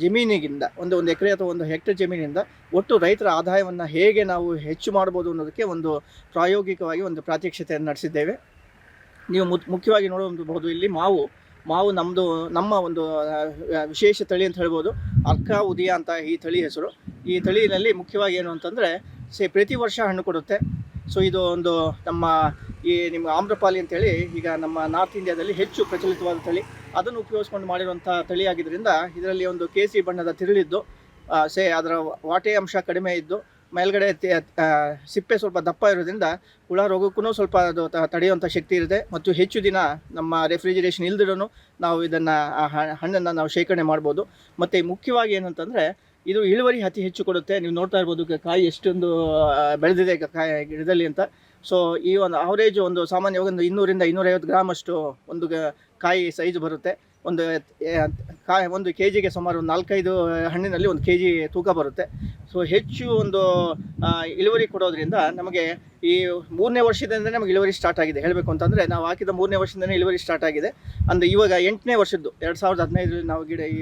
ಜಮೀನಿಗಿಂದ, ಒಂದು ಒಂದು ಎಕರೆ ಅಥವಾ ಒಂದು ಹೆಕ್ಟರ್ ಜಮೀನಿಂದ ಒಟ್ಟು ರೈತರ ಆದಾಯವನ್ನು ಹೇಗೆ ನಾವು ಹೆಚ್ಚು ಮಾಡ್ಬೋದು ಅನ್ನೋದಕ್ಕೆ ಒಂದು ಪ್ರಾಯೋಗಿಕವಾಗಿ ಒಂದು ಪ್ರಾತ್ಯಕ್ಷತೆಯನ್ನು ನಡೆಸಿದ್ದೇವೆ. ನೀವು ಮುಖ್ಯವಾಗಿ ನೋಡಬಹುದು ಇಲ್ಲಿ ಮಾವು ಮಾವು ನಮ್ಮದು ನಮ್ಮ ಒಂದು ವಿಶೇಷ ತಳಿ ಅಂತ ಹೇಳ್ಬೋದು. ಅರ್ಕ, ಉದಯ ಅಂತ ಈ ತಳಿ ಹೆಸರು. ಈ ತಳಿಯಲ್ಲಿ ಮುಖ್ಯವಾಗಿ ಏನು ಅಂತಂದರೆ, ಸೇ, ಪ್ರತಿ ವರ್ಷ ಹಣ್ಣು ಕೊಡುತ್ತೆ. ಸೊ, ಇದು ಒಂದು ನಮ್ಮ ಈ, ನಿಮ್ಮ ಆಮ್ರಪಾಲಿ ಅಂತೇಳಿ ಈಗ ನಮ್ಮ ನಾರ್ತ್ ಇಂಡಿಯಾದಲ್ಲಿ ಹೆಚ್ಚು ಪ್ರಚಲಿತವಾದ ತಳಿ. ಅದನ್ನು ಉಪಯೋಗಿಸ್ಕೊಂಡು ಮಾಡಿರುವಂಥ ತಳಿ ಆಗಿದ್ದರಿಂದ ಇದರಲ್ಲಿ ಒಂದು ಕೇಸಿ ಬಣ್ಣದ ತಿರುಳಿದ್ದು ಸೇ, ಅದರ ವಾಟೆ ಅಂಶ ಕಡಿಮೆ ಇದ್ದು, ಮೇಲ್ಗಡೆ ಸಿಪ್ಪೆ ಸ್ವಲ್ಪ ದಪ್ಪ ಇರೋದ್ರಿಂದ ಹುಳ ರೋಗಕ್ಕೂ ಸ್ವಲ್ಪ ಅದು ತಡೆಯುವಂಥ ಶಕ್ತಿ ಇರುತ್ತೆ. ಮತ್ತು ಹೆಚ್ಚು ದಿನ ನಮ್ಮ ರೆಫ್ರಿಜಿರೇಷನ್ ಇಲ್ದಿರೋನು ನಾವು ಇದನ್ನು ಹಣ್ಣನ್ನು ನಾವು ಶೇಖರಣೆ ಮಾಡ್ಬೋದು. ಮತ್ತು ಮುಖ್ಯವಾಗಿ ಏನಂತಂದರೆ, ಇದು ಇಳುವರಿ ಅತಿ ಹೆಚ್ಚು ಕೊಡುತ್ತೆ. ನೀವು ನೋಡ್ತಾ ಇರ್ಬೋದು ಕಾಯಿ ಎಷ್ಟೊಂದು ಬೆಳೆದಿದೆ ಕಾಯಿ, ಗಿಡದಲ್ಲಿ ಅಂತ. ಸೊ ಈ ಒಂದು ಅವರೇಜ್ ಒಂದು ಸಾಮಾನ್ಯವಾಗಿ ಒಂದು ಇನ್ನೂರಿಂದ ಇನ್ನೂರೈವತ್ತು ಗ್ರಾಮ್ ಅಷ್ಟು ಒಂದು ಕಾಯಿ ಸೈಜ್ ಬರುತ್ತೆ. ಒಂದು ಎ- ಕಾ, ಒಂದು ಕೆ ಜಿಗೆ ಸುಮಾರು ಒಂದು ನಾಲ್ಕೈದು ಹಣ್ಣಿನಲ್ಲಿ ಒಂದು ಕೆ ಜಿ ತೂಕ ಬರುತ್ತೆ. ಸೊ ಹೆಚ್ಚು ಒಂದು ಇಳುವರಿ ಕೊಡೋದ್ರಿಂದ ನಮಗೆ ಈ ಮೂರನೇ ವರ್ಷದಿಂದ ನಮಗೆ ಇಳುವರಿ ಸ್ಟಾರ್ಟ್ ಆಗಿದೆ. ಹೇಳಬೇಕು ಅಂತಂದರೆ ನಾವು ಹಾಕಿದ ಮೂರನೇ ವರ್ಷದಿಂದನೇ ಇಳುವರಿ ಸ್ಟಾರ್ಟ್ ಆಗಿದೆ. ಅಂದರೆ ಇವಾಗ ಎಂಟನೇ ವರ್ಷದ್ದು, ಎರಡು ಸಾವಿರದ ಹದಿನೈದರಲ್ಲಿ ನಾವು ಗಿಡ ಈ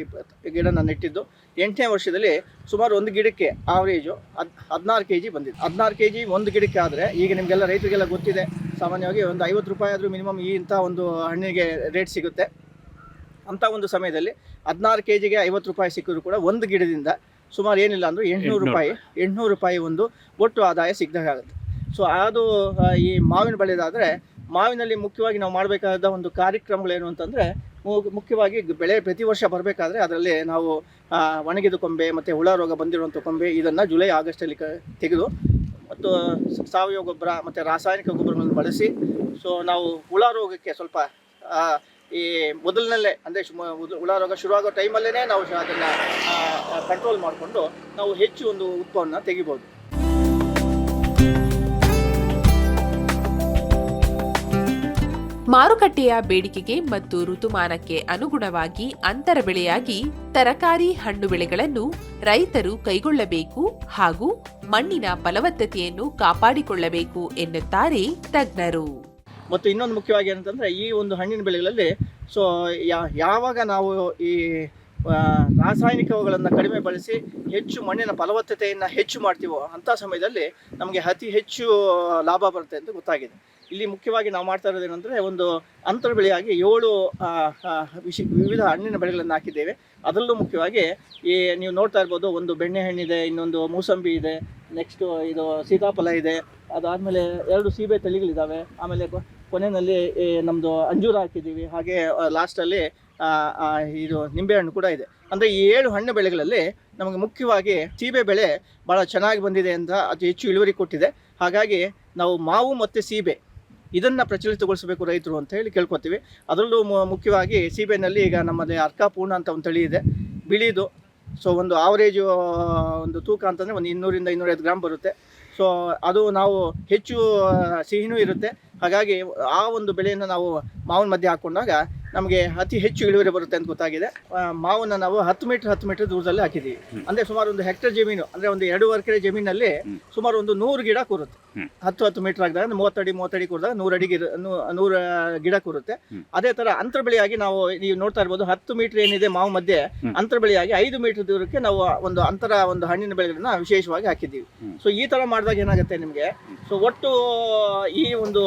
ಗಿಡನ ನೆಟ್ಟಿದ್ದು, ಎಂಟನೇ ವರ್ಷದಲ್ಲಿ ಸುಮಾರು ಒಂದು ಗಿಡಕ್ಕೆ ಆವರೇಜು ಹದ್, ಹದಿನಾರು ಕೆ ಜಿ ಬಂದಿದೆ. ಹದಿನಾರು ಕೆ ಜಿ ಒಂದು ಗಿಡಕ್ಕೆ ಆದರೆ ಈಗ ನಿಮಗೆಲ್ಲ ರೈತರಿಗೆಲ್ಲ ಗೊತ್ತಿದೆ, ಸಾಮಾನ್ಯವಾಗಿ ಒಂದು ಐವತ್ತು ರೂಪಾಯಿ ಆದರೂ ಮಿನಿಮಮ್ ಈ ಇಂಥ ಒಂದು ಹಣ್ಣಿಗೆ ರೇಟ್ ಸಿಗುತ್ತೆ. ಅಂಥ ಒಂದು ಸಮಯದಲ್ಲಿ ಹದಿನಾರು ಕೆ ಜಿಗೆ ಐವತ್ತು ರೂಪಾಯಿ ಸಿಕ್ಕಿದ್ರು ಕೂಡ ಒಂದು ಗಿಡದಿಂದ ಸುಮಾರು ಏನಿಲ್ಲ ಅಂದರೂ ಎಂಟುನೂರು ರೂಪಾಯಿ ಎಂಟುನೂರು ರೂಪಾಯಿ ಒಂದು ಒಟ್ಟು ಆದಾಯ ಸಿಗ್ದಾಗುತ್ತೆ ಸೊ ಅದು ಈ ಮಾವಿನ ಬೆಳೆದಾದರೆ ಮಾವಿನಲ್ಲಿ ಮುಖ್ಯವಾಗಿ ನಾವು ಮಾಡಬೇಕಾದ ಒಂದು ಕಾರ್ಯಕ್ರಮಗಳೇನು ಅಂತಂದರೆ ಮುಖ್ಯವಾಗಿ ಬೆಳೆ ಪ್ರತಿ ವರ್ಷ ಬರಬೇಕಾದ್ರೆ ಅದರಲ್ಲಿ ನಾವು ಒಣಗಿದ ಕೊಂಬೆ ಮತ್ತು ಹುಳ ರೋಗ ಬಂದಿರುವಂಥ ಕೊಂಬೆ ಇದನ್ನು ಜುಲೈ ಆಗಸ್ಟಲ್ಲಿ ಕ ತೆಗೆದು ಮತ್ತು ಸಾವಯವ ಗೊಬ್ಬರ ಮತ್ತು ರಾಸಾಯನಿಕ ಗೊಬ್ಬರಗಳನ್ನು ಬಳಸಿ ಸೊ ನಾವು ಹುಳ ರೋಗಕ್ಕೆ ಸ್ವಲ್ಪ ಈ ಮೊದಲನಲ್ಲೇ, ಅಂದರೆ ಹುಳ ರೋಗ ಶುರುವಾಗೋ ಟೈಮಲ್ಲೇ ನಾವು ಅದನ್ನು ಕಂಟ್ರೋಲ್ ಮಾಡಿಕೊಂಡು ನಾವು ಹೆಚ್ಚು ಒಂದು ಉತ್ಪನ್ನ ತೆಗಿಬೋದು. ಮಾರುಕಟ್ಟೆಯ ಬೇಡಿಕೆಗೆ ಮತ್ತು ಋತುಮಾನಕ್ಕೆ ಅನುಗುಣವಾಗಿ ಅಂತರ ಬೆಳೆಯಾಗಿ ತರಕಾರಿ ಹಣ್ಣು ಬೆಳೆಗಳನ್ನು ರೈತರು ಕೈಗೊಳ್ಳಬೇಕು ಹಾಗೂ ಮಣ್ಣಿನ ಫಲವತ್ತತೆಯನ್ನು ಕಾಪಾಡಿಕೊಳ್ಳಬೇಕು ಎನ್ನುತ್ತಾರೆ ತಜ್ಞರು. ಮತ್ತು ಇನ್ನೊಂದು ಮುಖ್ಯವಾಗಿ ಏನಂತಂದರೆ ಈ ಒಂದು ಹಣ್ಣಿನ ಬೆಳೆಗಳಲ್ಲಿ ಸೊ ಯಾವಾಗ ನಾವು ಈ ರಾಸಾಯನಿಕಗಳನ್ನು ಕಡಿಮೆ ಬಳಸಿ ಹೆಚ್ಚು ಮಣ್ಣಿನ ಫಲವತ್ತತೆಯನ್ನು ಹೆಚ್ಚು ಮಾಡ್ತೀವೋ ಅಂಥ ಸಮಯದಲ್ಲಿ ನಮಗೆ ಅತಿ ಹೆಚ್ಚು ಲಾಭ ಬರುತ್ತೆ ಅಂತ ಗೊತ್ತಾಗಿದೆ. ಇಲ್ಲಿ ಮುಖ್ಯವಾಗಿ ನಾವು ಮಾಡ್ತಾ ಇರೋದೇನೆಂದರೆ ಒಂದು ಅಂತರ ಬೆಳೆಯಾಗಿ ಏಳು ವಿವಿಧ ಹಣ್ಣಿನ ಬೆಳೆಗಳನ್ನು ಹಾಕಿದ್ದೇವೆ. ಅದರಲ್ಲೂ ಮುಖ್ಯವಾಗಿ ಈ ನೀವು ನೋಡ್ತಾ ಇರ್ಬೋದು ಒಂದು ಬೆಣ್ಣೆಹಣ್ಣಿದೆ ಇನ್ನೊಂದು ಮೂಸಂಬಿ ಇದೆ ನೆಕ್ಸ್ಟು ಇದು ಸೀತಾಫಲ ಇದೆ, ಅದಾದಮೇಲೆ ಎರಡು ಸೀಬೆ ತಳಿಗಳಿದ್ದಾವೆ ಆಮೇಲೆ ಕೊನೆಯಲ್ಲಿ ನಮ್ಮದು ಅಂಜೂರ ಹಾಕಿದ್ದೀವಿ. ಹಾಗೆ ಲಾಸ್ಟಲ್ಲಿ ಇದು ನಿಂಬೆಹಣ್ಣು ಕೂಡ ಇದೆ. ಅಂದರೆ ಈ ಏಳು ಹಣ್ಣು ಬೆಳೆಗಳಲ್ಲಿ ನಮಗೆ ಮುಖ್ಯವಾಗಿ ಸೀಬೆ ಬೆಳೆ ಭಾಳ ಚೆನ್ನಾಗಿ ಬಂದಿದೆ ಅಂತ ಅತಿ ಹೆಚ್ಚು ಇಳುವರಿ ಕೊಟ್ಟಿದೆ. ಹಾಗಾಗಿ ನಾವು ಮಾವು ಮತ್ತು ಸೀಬೆ ಇದನ್ನು ಪ್ರಚಲಿತಗೊಳಿಸಬೇಕು ರೈತರು ಅಂತ ಹೇಳಿ ಕೇಳ್ಕೊತೀವಿ. ಅದರಲ್ಲೂ ಮುಖ್ಯವಾಗಿ ಸೀಬೆನಲ್ಲಿ ಈಗ ನಮ್ಮಲ್ಲಿ ಅರ್ಕಾಪೂರ್ಣ ಅಂತ ಒಂದು ತಳಿ ಇದೆ. ಬಿಳಿದು ಸೊ ಒಂದು ಆವರೇಜು ಒಂದು ತೂಕ ಅಂತಂದರೆ ಒಂದು ಇನ್ನೂರಿಂದ ಇನ್ನೂರೈದು ಗ್ರಾಮ್ ಬರುತ್ತೆ. ಸೊ ಅದು ನಾವು ಹೆಚ್ಚು ಸಿಹಿನೂ ಇರುತ್ತೆ. ಹಾಗಾಗಿ ಆ ಒಂದು ಬೆಳೆಯನ್ನು ನಾವು ಮಾವಿನ ಮಧ್ಯೆ ಹಾಕ್ಕೊಂಡಾಗ ನಮಗೆ ಅತಿ ಹೆಚ್ಚು ಇಳುವರಿ ಬರುತ್ತೆ ಅಂತ ಗೊತ್ತಾಗಿದೆ. ಮಾವನ್ನ ನಾವು ಹತ್ತು ಮೀಟರ್ ಹತ್ತು ಮೀಟರ್ ದೂರದಲ್ಲಿ ಹಾಕಿದ್ದೀವಿ. ಅಂದರೆ ಸುಮಾರು ಒಂದು ಹೆಕ್ಟರ್ ಜಮೀನು ಅಂದರೆ ಒಂದು ಎರಡೂವರೆ ಎಕರೆ ಜಮೀನಲ್ಲಿ ಸುಮಾರು ಒಂದು ನೂರು ಗಿಡ ಕೂರುತ್ತೆ. ಹತ್ತು ಹತ್ತು ಮೀಟರ್ ಆಗಿದಾಗ ಮೂವತ್ತಡಿ ಮೂವತ್ತಡಿ ಕೂರಿದಾಗ ನೂರು ನೂ- ನೂರು ಗಿಡ ಕೂರುತ್ತೆ. ಅದೇ ಥರ ಅಂತರ ಬೆಳೆಯಾಗಿ ನಾವು ನೀವು ನೋಡ್ತಾ ಇರ್ಬೋದು ಹತ್ತು ಮೀಟರ್ ಏನಿದೆ ಮಾವು ಮಧ್ಯೆ ಅಂತರ ಬೆಳೆಯಾಗಿ ಐದು ಮೀಟರ್ ದೂರಕ್ಕೆ ನಾವು ಒಂದು ಅಂತರ ಒಂದು ಹಣ್ಣಿನ ಬೆಳೆಗಳನ್ನ ವಿಶೇಷವಾಗಿ ಹಾಕಿದ್ದೀವಿ. ಸೊ ಈ ಥರ ಮಾಡಿದಾಗ ಏನಾಗುತ್ತೆ ನಿಮಗೆ? ಸೊ ಒಟ್ಟು ಈ ಒಂದು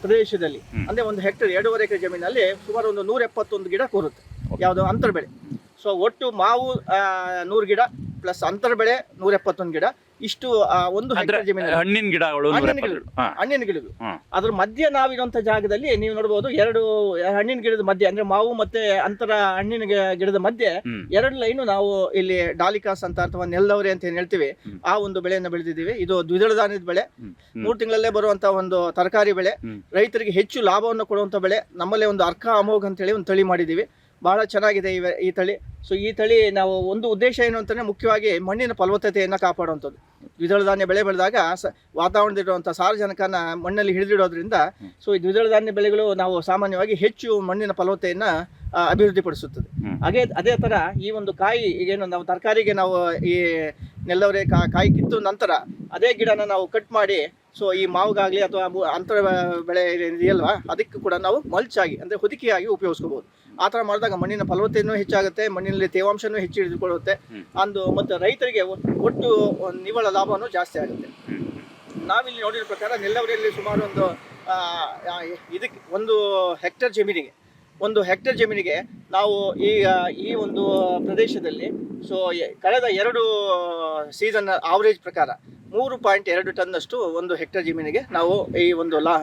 ಪ್ರದೇಶದಲ್ಲಿ ಅಂದರೆ ಒಂದು ಹೆಕ್ಟರ್ ಎರಡೂವರೆ ಎಕರೆ ಜಮೀನಲ್ಲಿ ಸುಮಾರು ಒಂದು ನೂರ ಎಪ್ಪತ್ತೊಂದು ಗಿಡ ಕೂರುತ್ತೆ. ಯಾವುದು ಅಂತರ ಬೆಳೆ. ಸೊ ಒಟ್ಟು ಮಾವು ನೂರು ಗಿಡ ಪ್ಲಸ್ ಅಂತರ ಬೆಳೆ ನೂರ ಎಪ್ಪತ್ತೊಂದು ಗಿಡ ಇಷ್ಟು ಆ, ಒಂದು ಅಂದ್ರೆ ಹೆಕ್ಟರ್ ಜಮೀನು ಹಣ್ಣಿನ ಗಿಡಗಳು ನೂರ ಹಣ್ಣಿನ ಎಪ್ಪತ್ತು. ಹಾ. ಹಣ್ಣಿನ ಗಿಡಗಳು ಹ್ಮ್. ಅದ್ರ ಮಧ್ಯೆ ನಾವಿರುವಂತ ಜಾಗದಲ್ಲಿ ನೀವು ನೋಡಬಹುದು ಎರಡು ಹಣ್ಣಿನ ಗಿಡದ ಮಧ್ಯೆ ಅಂದ್ರೆ ಮಾವು ಮತ್ತೆ ಅಂತರ ಹಣ್ಣಿನ ಗಿ- ಗಿಡದ ಮಧ್ಯೆ ಹ್ಮ್. ಎರಡು ಲೈನು ನಾವು ಇಲ್ಲಿ ಡಾಲಿಕಾಸ್ ಅಂತ ಅಥವಾ ನೆಲ್ಲವರೆ ಅಂತ ಏನ್ ಹೇಳ್ತೀವಿ ಹ್ಮ್. ಆ ಒಂದು ಬೆಳೆಯನ್ನು ಬೆಳೆದಿದ್ದೀವಿ ಇದು ದ್ವಿದಳ ಧಾನ್ಯದ ಬೆಳೆ ಹ್ಮ್. ಹ್ಮ್. ಮೂರು ತಿಂಗಳಲ್ಲೇ ಬರುವಂತ ಒಂದು ತರಕಾರಿ ಬೆಳೆ ಹ್ಮ್. ರೈತರಿಗೆ ಹೆಚ್ಚು ಲಾಭವನ್ನು ಕೊಡುವಂತ ಬೆಳೆ ನಮ್ಮಲ್ಲೇ ಒಂದು ಅರ್ಕ ಅಮೋಘ ಅಂತ ಹೇಳಿ ಒಂದು ತಳಿ ಮಾಡಿದ್ದೀವಿ ಬಹಳ ಚೆನ್ನಾಗಿದೆ ಇವೆ ಈ ತಳಿ. ಸೊ ಈ ತಳಿ ನಾವು ಒಂದು ಉದ್ದೇಶ ಏನು ಅಂತಂದರೆ ಮುಖ್ಯವಾಗಿ ಮಣ್ಣಿನ ಫಲವತ್ತತೆಯನ್ನು ಕಾಪಾಡುವಂಥದ್ದು. ದ್ವಿದಳ ಧಾನ್ಯ ಬೆಳೆ ಬೆಳೆದಾಗ ಸ ವಾತಾವರಣದಲ್ಲಿರುವಂಥ ಸಾರಜನಕನ ಮಣ್ಣಲ್ಲಿ ಹಿಡಿದಿಡೋದ್ರಿಂದ ಸೊ ಈ ದ್ವಿದಳ ಧಾನ್ಯ ಬೆಳೆಗಳು ನಾವು ಸಾಮಾನ್ಯವಾಗಿ ಹೆಚ್ಚು ಮಣ್ಣಿನ ಫಲವತ್ತೆಯನ್ನು ಅಭಿವೃದ್ಧಿಪಡಿಸುತ್ತದೆ. ಹಾಗೆ ಅದೇ ಥರ ಈ ಒಂದು ಕಾಯಿ ಈಗೇನು ನಾವು ತರಕಾರಿಗೆ ನಾವು ಈ ನೆಲ್ಲವರೆ ಕಾಯಿ ಕಿತ್ತು ನಂತರ ಅದೇ ಗಿಡನ ನಾವು ಕಟ್ ಮಾಡಿ ಸೊ ಈ ಮಾವಿಗಾಗಲಿ ಅಥವಾ ಅಂತರ ಬೆಳೆ ಇದೆಯಲ್ವಾ? ಅದಕ್ಕೆ ಕೂಡ ನಾವು ಮಲ್ಚಾಗಿ ಅಂದರೆ ಹೊದಿಕೆಯಾಗಿ ಉಪಯೋಗಿಸ್ಕೋಬಹುದು. ಆ ಥರ ಮಾಡಿದಾಗ ಮಣ್ಣಿನ ಫಲವತ್ತತೆಯೂ ಹೆಚ್ಚಾಗುತ್ತೆ ಮಣ್ಣಿನಲ್ಲಿ ತೇವಾಂಶನೂ ಹೆಚ್ಚು ಹಿಡಿದುಕೊಳ್ಳುತ್ತೆ. ಅಂದು ಮತ್ತು ರೈತರಿಗೆ ಒಟ್ಟು ಒಂದು ನಿವ್ವಳ ಲಾಭನೂ ಜಾಸ್ತಿ ಆಗುತ್ತೆ. ನಾವಿಲ್ಲಿ ನೋಡಿರೋ ಪ್ರಕಾರ ನೆಲ್ಲವರಿಯಲ್ಲಿ ಸುಮಾರು ಒಂದು ಇದಕ್ಕೆ ಒಂದು ಹೆಕ್ಟರ್ ಜಮೀನಿಗೆ ಒಂದು ಹೆಕ್ಟರ್ ಜಮೀನಿಗೆ ನಾವು ಈಗ ಈ ಒಂದು ಪ್ರದೇಶದಲ್ಲಿ ಸೊ ಕಳೆದ ಎರಡು ಸೀಸನ್ ಆವರೇಜ್ ಪ್ರಕಾರ ಮೂರು ಪಾಯಿಂಟ್ ಎರಡು ಟನ್ನಷ್ಟು ಒಂದು ಹೆಕ್ಟರ್ ಜಮೀನಿಗೆ ನಾವು ಈ ಒಂದು ಲಾ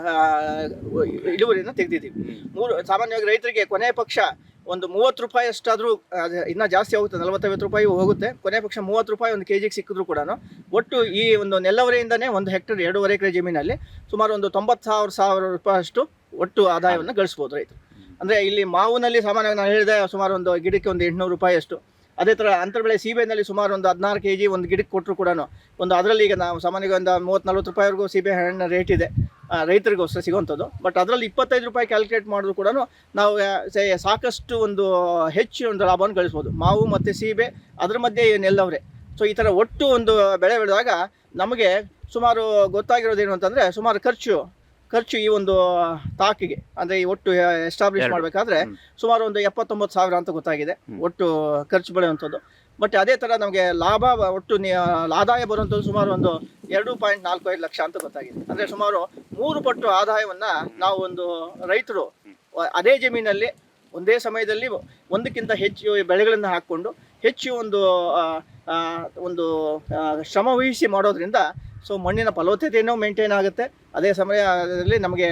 ಇಳುವರಿಯನ್ನು ತೆಗೆದಿದ್ದೀವಿ. ಮೂರು, ಸಾಮಾನ್ಯವಾಗಿ ರೈತರಿಗೆ ಕೊನೆಯ ಪಕ್ಷ ಒಂದು ಮೂವತ್ತು ರೂಪಾಯಿ ಅಷ್ಟಾದರೂ ಇನ್ನೂ ಜಾಸ್ತಿ ಆಗುತ್ತೆ, ನಲವತ್ತೈವತ್ತು ರೂಪಾಯಿ ಹೋಗುತ್ತೆ. ಕೊನೆ ಪಕ್ಷ ಮೂವತ್ತು ರೂಪಾಯಿ ಒಂದು ಕೆ ಜಿಗೆ ಸಿಕ್ಕಿದ್ರು ಕೂಡ ಒಟ್ಟು ಈ ಒಂದು ನೆಲ್ಲವರೆಯಿಂದನೇ ಒಂದು ಹೆಕ್ಟರ್ ಎರಡೂವರೆ ಎಕರೆ ಜಮೀನಲ್ಲಿ ಸುಮಾರು ಒಂದು ತೊಂಬತ್ತು ಸಾವಿರ ಸಾವಿರ ರೂಪಾಯಿ ಅಷ್ಟು ಒಟ್ಟು ಆದಾಯವನ್ನು ಗಳಿಸ್ಬೋದು ರೈತರು. ಅಂದರೆ ಇಲ್ಲಿ ಮಾವಿನಲ್ಲಿ ಸಾಮಾನ್ಯವಾಗಿ ನಾನು ಹೇಳಿದೆ ಸುಮಾರು ಒಂದು ಗಿಡಕ್ಕೆ ಒಂದು ಎಂಟುನೂರು ರೂಪಾಯಿ ಅಷ್ಟು. ಅದೇ ಥರ ಅಂತರ ಬೆಳೆ ಸೀಬೆನಲ್ಲಿ ಸುಮಾರು ಒಂದು ಹದಿನಾರು ಕೆ ಜಿ ಒಂದು ಗಿಡಕ್ಕೆ ಕೊಟ್ಟರು ಕೂಡ ಒಂದು ಅದರಲ್ಲಿ ಈಗ ನಾವು ಸಾಮಾನ್ಯವಾಗಿ ಒಂದು ಮೂವತ್ತು ನಲ್ವತ್ತು ರೂಪಾಯಿವರೆಗೂ ಸೀಬೆ ಹಣ್ಣಿನ ರೇಟ್ ಇದೆ. ರೈತರಿಗೋಸ್ಕರ ಸಿಗುವಂಥದ್ದು. ಬಟ್ ಅದರಲ್ಲಿ ಇಪ್ಪತ್ತೈದು ರೂಪಾಯಿ ಕ್ಯಾಲ್ಕುಲೇಟ್ ಮಾಡಿದ್ರು ಕೂಡ ನಾವು ಸಾಕಷ್ಟು ಒಂದು ಹೆಚ್ಚು ಒಂದು ಲಾಭವನ್ನು ಗಳಿಸ್ಬೋದು. ಮಾವು ಮತ್ತು ಸೀಬೆ, ಅದ್ರ ಮಧ್ಯೆ ನೆಲ್ಲವರೆ. ಸೊ ಈ ಥರ ಒಟ್ಟು ಒಂದು ಬೆಳೆ ಬೆಳೆದಾಗ ನಮಗೆ ಸುಮಾರು ಗೊತ್ತಾಗಿರೋದೇನು ಅಂತಂದರೆ ಸುಮಾರು ಖರ್ಚು ಖರ್ಚು ಈ ಒಂದು ತಾಕಿಗೆ ಅಂದರೆ ಈ ಒಟ್ಟು ಎಸ್ಟಾಬ್ಲಿಷ್. ಮಾಡಬೇಕಾದ್ರೆ ಸುಮಾರು ಒಂದು ಎಪ್ಪತ್ತೊಂಬತ್ತು ಸಾವಿರ ಅಂತ ಗೊತ್ತಾಗಿದೆ ಒಟ್ಟು ಖರ್ಚು ಬೆಳೆಯುವಂಥದ್ದು. ಬಟ್ ಅದೇ ಥರ ನಮಗೆ ಲಾಭ ಒಟ್ಟು ಆದಾಯ ಬರುವಂಥದ್ದು ಸುಮಾರು ಒಂದು ಎರಡು ಪಾಯಿಂಟ್ ನಾಲ್ಕು ಐದು ಲಕ್ಷ ಅಂತ ಗೊತ್ತಾಗಿದೆ. ಅಂದರೆ ಸುಮಾರು ಮೂರು ಪಟ್ಟು ಆದಾಯವನ್ನು ನಾವು ಒಂದು ರೈತರು ಅದೇ ಜಮೀನಲ್ಲಿ ಒಂದೇ ಸಮಯದಲ್ಲಿ ಒಂದಕ್ಕಿಂತ ಹೆಚ್ಚು ಬೆಳೆಗಳನ್ನು ಹಾಕ್ಕೊಂಡು ಹೆಚ್ಚು ಒಂದು ಒಂದು ಆ, ಶ್ರಮ ವಹಿಸಿ ಮಾಡೋದ್ರಿಂದ ಸೊ ಮಣ್ಣಿನ ಫಲವತ್ತತೆಯೂ ಮೇಂಟೈನ್ ಆಗುತ್ತೆ. ಅದೇ ಸಮಯದಲ್ಲಿ ನಮಗೆ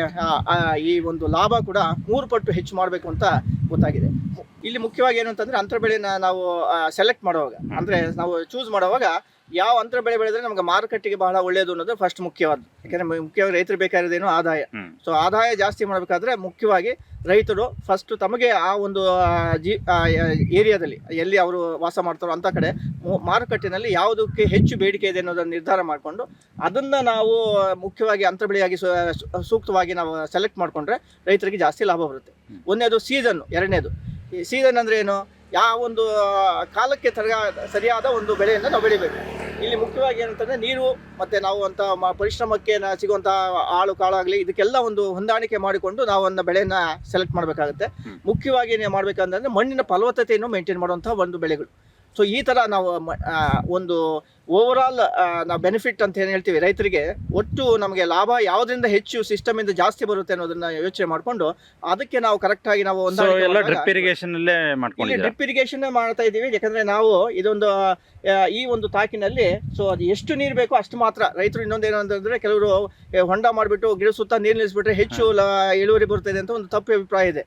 ಈ ಒಂದು ಲಾಭ ಕೂಡ ಮೂರು ಪಟ್ಟು ಹೆಚ್ಚು ಮಾಡಬೇಕು ಅಂತ ಗೊತ್ತಾಗಿದೆ. ಇಲ್ಲಿ ಮುಖ್ಯವಾಗಿ ಏನು ಅಂತಂದ್ರೆ, ಅಂತರ ನಾವು ಸೆಲೆಕ್ಟ್ ಮಾಡುವಾಗ, ಅಂದ್ರೆ ನಾವು ಚೂಸ್ ಮಾಡುವಾಗ ಯಾವ ಅಂತರ ಬೆಳೆ ಬೆಳೆದ್ರೆ ನಮಗೆ ಮಾರುಕಟ್ಟೆಗೆ ಬಹಳ ಒಳ್ಳೆಯದು ಅನ್ನೋದು ಫಸ್ಟ್ ಮುಖ್ಯವಾದ ಯಾಕಂದ್ರೆ ಮುಖ್ಯವಾಗಿ ರೈತರು ಬೇಕಾಗಿರೋದೇನು ಆದಾಯ. ಸೊ ಆದಾಯ ಜಾಸ್ತಿ ಮಾಡಬೇಕಾದ್ರೆ ಮುಖ್ಯವಾಗಿ ರೈತರು ಫಸ್ಟ್ ತಮಗೆ ಆ ಒಂದು ಜಿ ಏರಿಯಾದಲ್ಲಿ ಎಲ್ಲಿ ಅವರು ವಾಸ ಮಾಡ್ತಾರೋ ಅಂತ ಕಡೆ ಮಾರುಕಟ್ಟೆನಲ್ಲಿ ಯಾವುದಕ್ಕೆ ಹೆಚ್ಚು ಬೇಡಿಕೆ ಇದೆ ಅನ್ನೋದನ್ನು ನಿರ್ಧಾರ ಮಾಡಿಕೊಂಡು ಅದನ್ನು ನಾವು ಮುಖ್ಯವಾಗಿ ಅಂತರ ಬೆಳೆಯಾಗಿ ಸೂಕ್ತವಾಗಿ ನಾವು ಸೆಲೆಕ್ಟ್ ಮಾಡಿಕೊಂಡ್ರೆ ರೈತರಿಗೆ ಜಾಸ್ತಿ ಲಾಭ ಬರುತ್ತೆ. ಒಂದನೇದು ಸೀಸನ್ನು ಎರಡನೇದು. ಈ ಸೀಸನ್ ಅಂದರೆ ಏನು? ಯಾವ ಒಂದು ಕಾಲಕ್ಕೆ ಸರಿಯಾ ಸರಿಯಾದ ಒಂದು ಬೆಳೆಯನ್ನು ನಾವು ಬೆಳಿಬೇಕು. ಇಲ್ಲಿ ಮುಖ್ಯವಾಗಿ ಏನಂತಂದ್ರೆ ನೀರು ಮತ್ತೆ ನಾವು ಅಂತ ಮ- ಪರಿಶ್ರಮಕ್ಕೆ ಸಿಗುವಂಥ ಆಳು ಕಾಳಾಗಲಿ ಇದಕ್ಕೆಲ್ಲ ಒಂದು ಹೊಂದಾಣಿಕೆ ಮಾಡಿಕೊಂಡು ನಾವು ಒಂದು ಬೆಳೆಯನ್ನ ಸೆಲೆಕ್ಟ್ ಮಾಡಬೇಕಾಗುತ್ತೆ. ಮುಖ್ಯವಾಗಿ ಏನು ಮಾಡ್ಬೇಕಂತಂದ್ರೆ ಮಣ್ಣಿನ ಫಲವತ್ತತೆಯನ್ನು ಮೇಂಟೈನ್ ಮಾಡುವಂತಹ ಒಂದು ಬೆಳೆಗಳು. ಸೊ ಈ ಥರ ನಾವು ಒಂದು ಓವರ್ ಆಲ್ ನಾವು ಬೆನಿಫಿಟ್ ಅಂತ ಏನು ಹೇಳ್ತೀವಿ? ರೈತರಿಗೆ ಒಟ್ಟು ನಮಗೆ ಲಾಭ ಯಾವುದರಿಂದ ಹೆಚ್ಚು ಸಿಸ್ಟಮ್ ಇಂದ ಜಾಸ್ತಿ ಬರುತ್ತೆ ಅನ್ನೋದನ್ನ ಯೋಚನೆ ಮಾಡಿಕೊಂಡು ಅದಕ್ಕೆ ನಾವು ಕರೆಕ್ಟ್ ಆಗಿ ನಾವು ಡ್ರಿಪ್ ಇರಿಗೇಷನ್ ಡ್ರಿಪ್ ಇರಿಗೇಷನ್ ಮಾಡ್ತಾ ಇದೀವಿ ಯಾಕಂದ್ರೆ ನಾವು ಇದೊಂದು ಈ ಒಂದು ತಾಕಿನಲ್ಲಿ ಸೊ ಅದು ಎಷ್ಟು ನೀರು ಬೇಕೋ ಅಷ್ಟು ಮಾತ್ರ. ರೈತರು ಇನ್ನೊಂದು ಏನು ಅಂತಂದ್ರೆ ಕೆಲವರು ಹೊಂಡ ಮಾಡಿಬಿಟ್ಟು ಗಿಡ ಸುತ್ತ ನೀರು ನಿಲ್ಲಿಸ್ಬಿಟ್ರೆ ಹೆಚ್ಚು ಇಳುವರಿ ಬರ್ತದೆ ಅಂತ ಒಂದು ತಪ್ಪು ಅಭಿಪ್ರಾಯ ಇದೆ.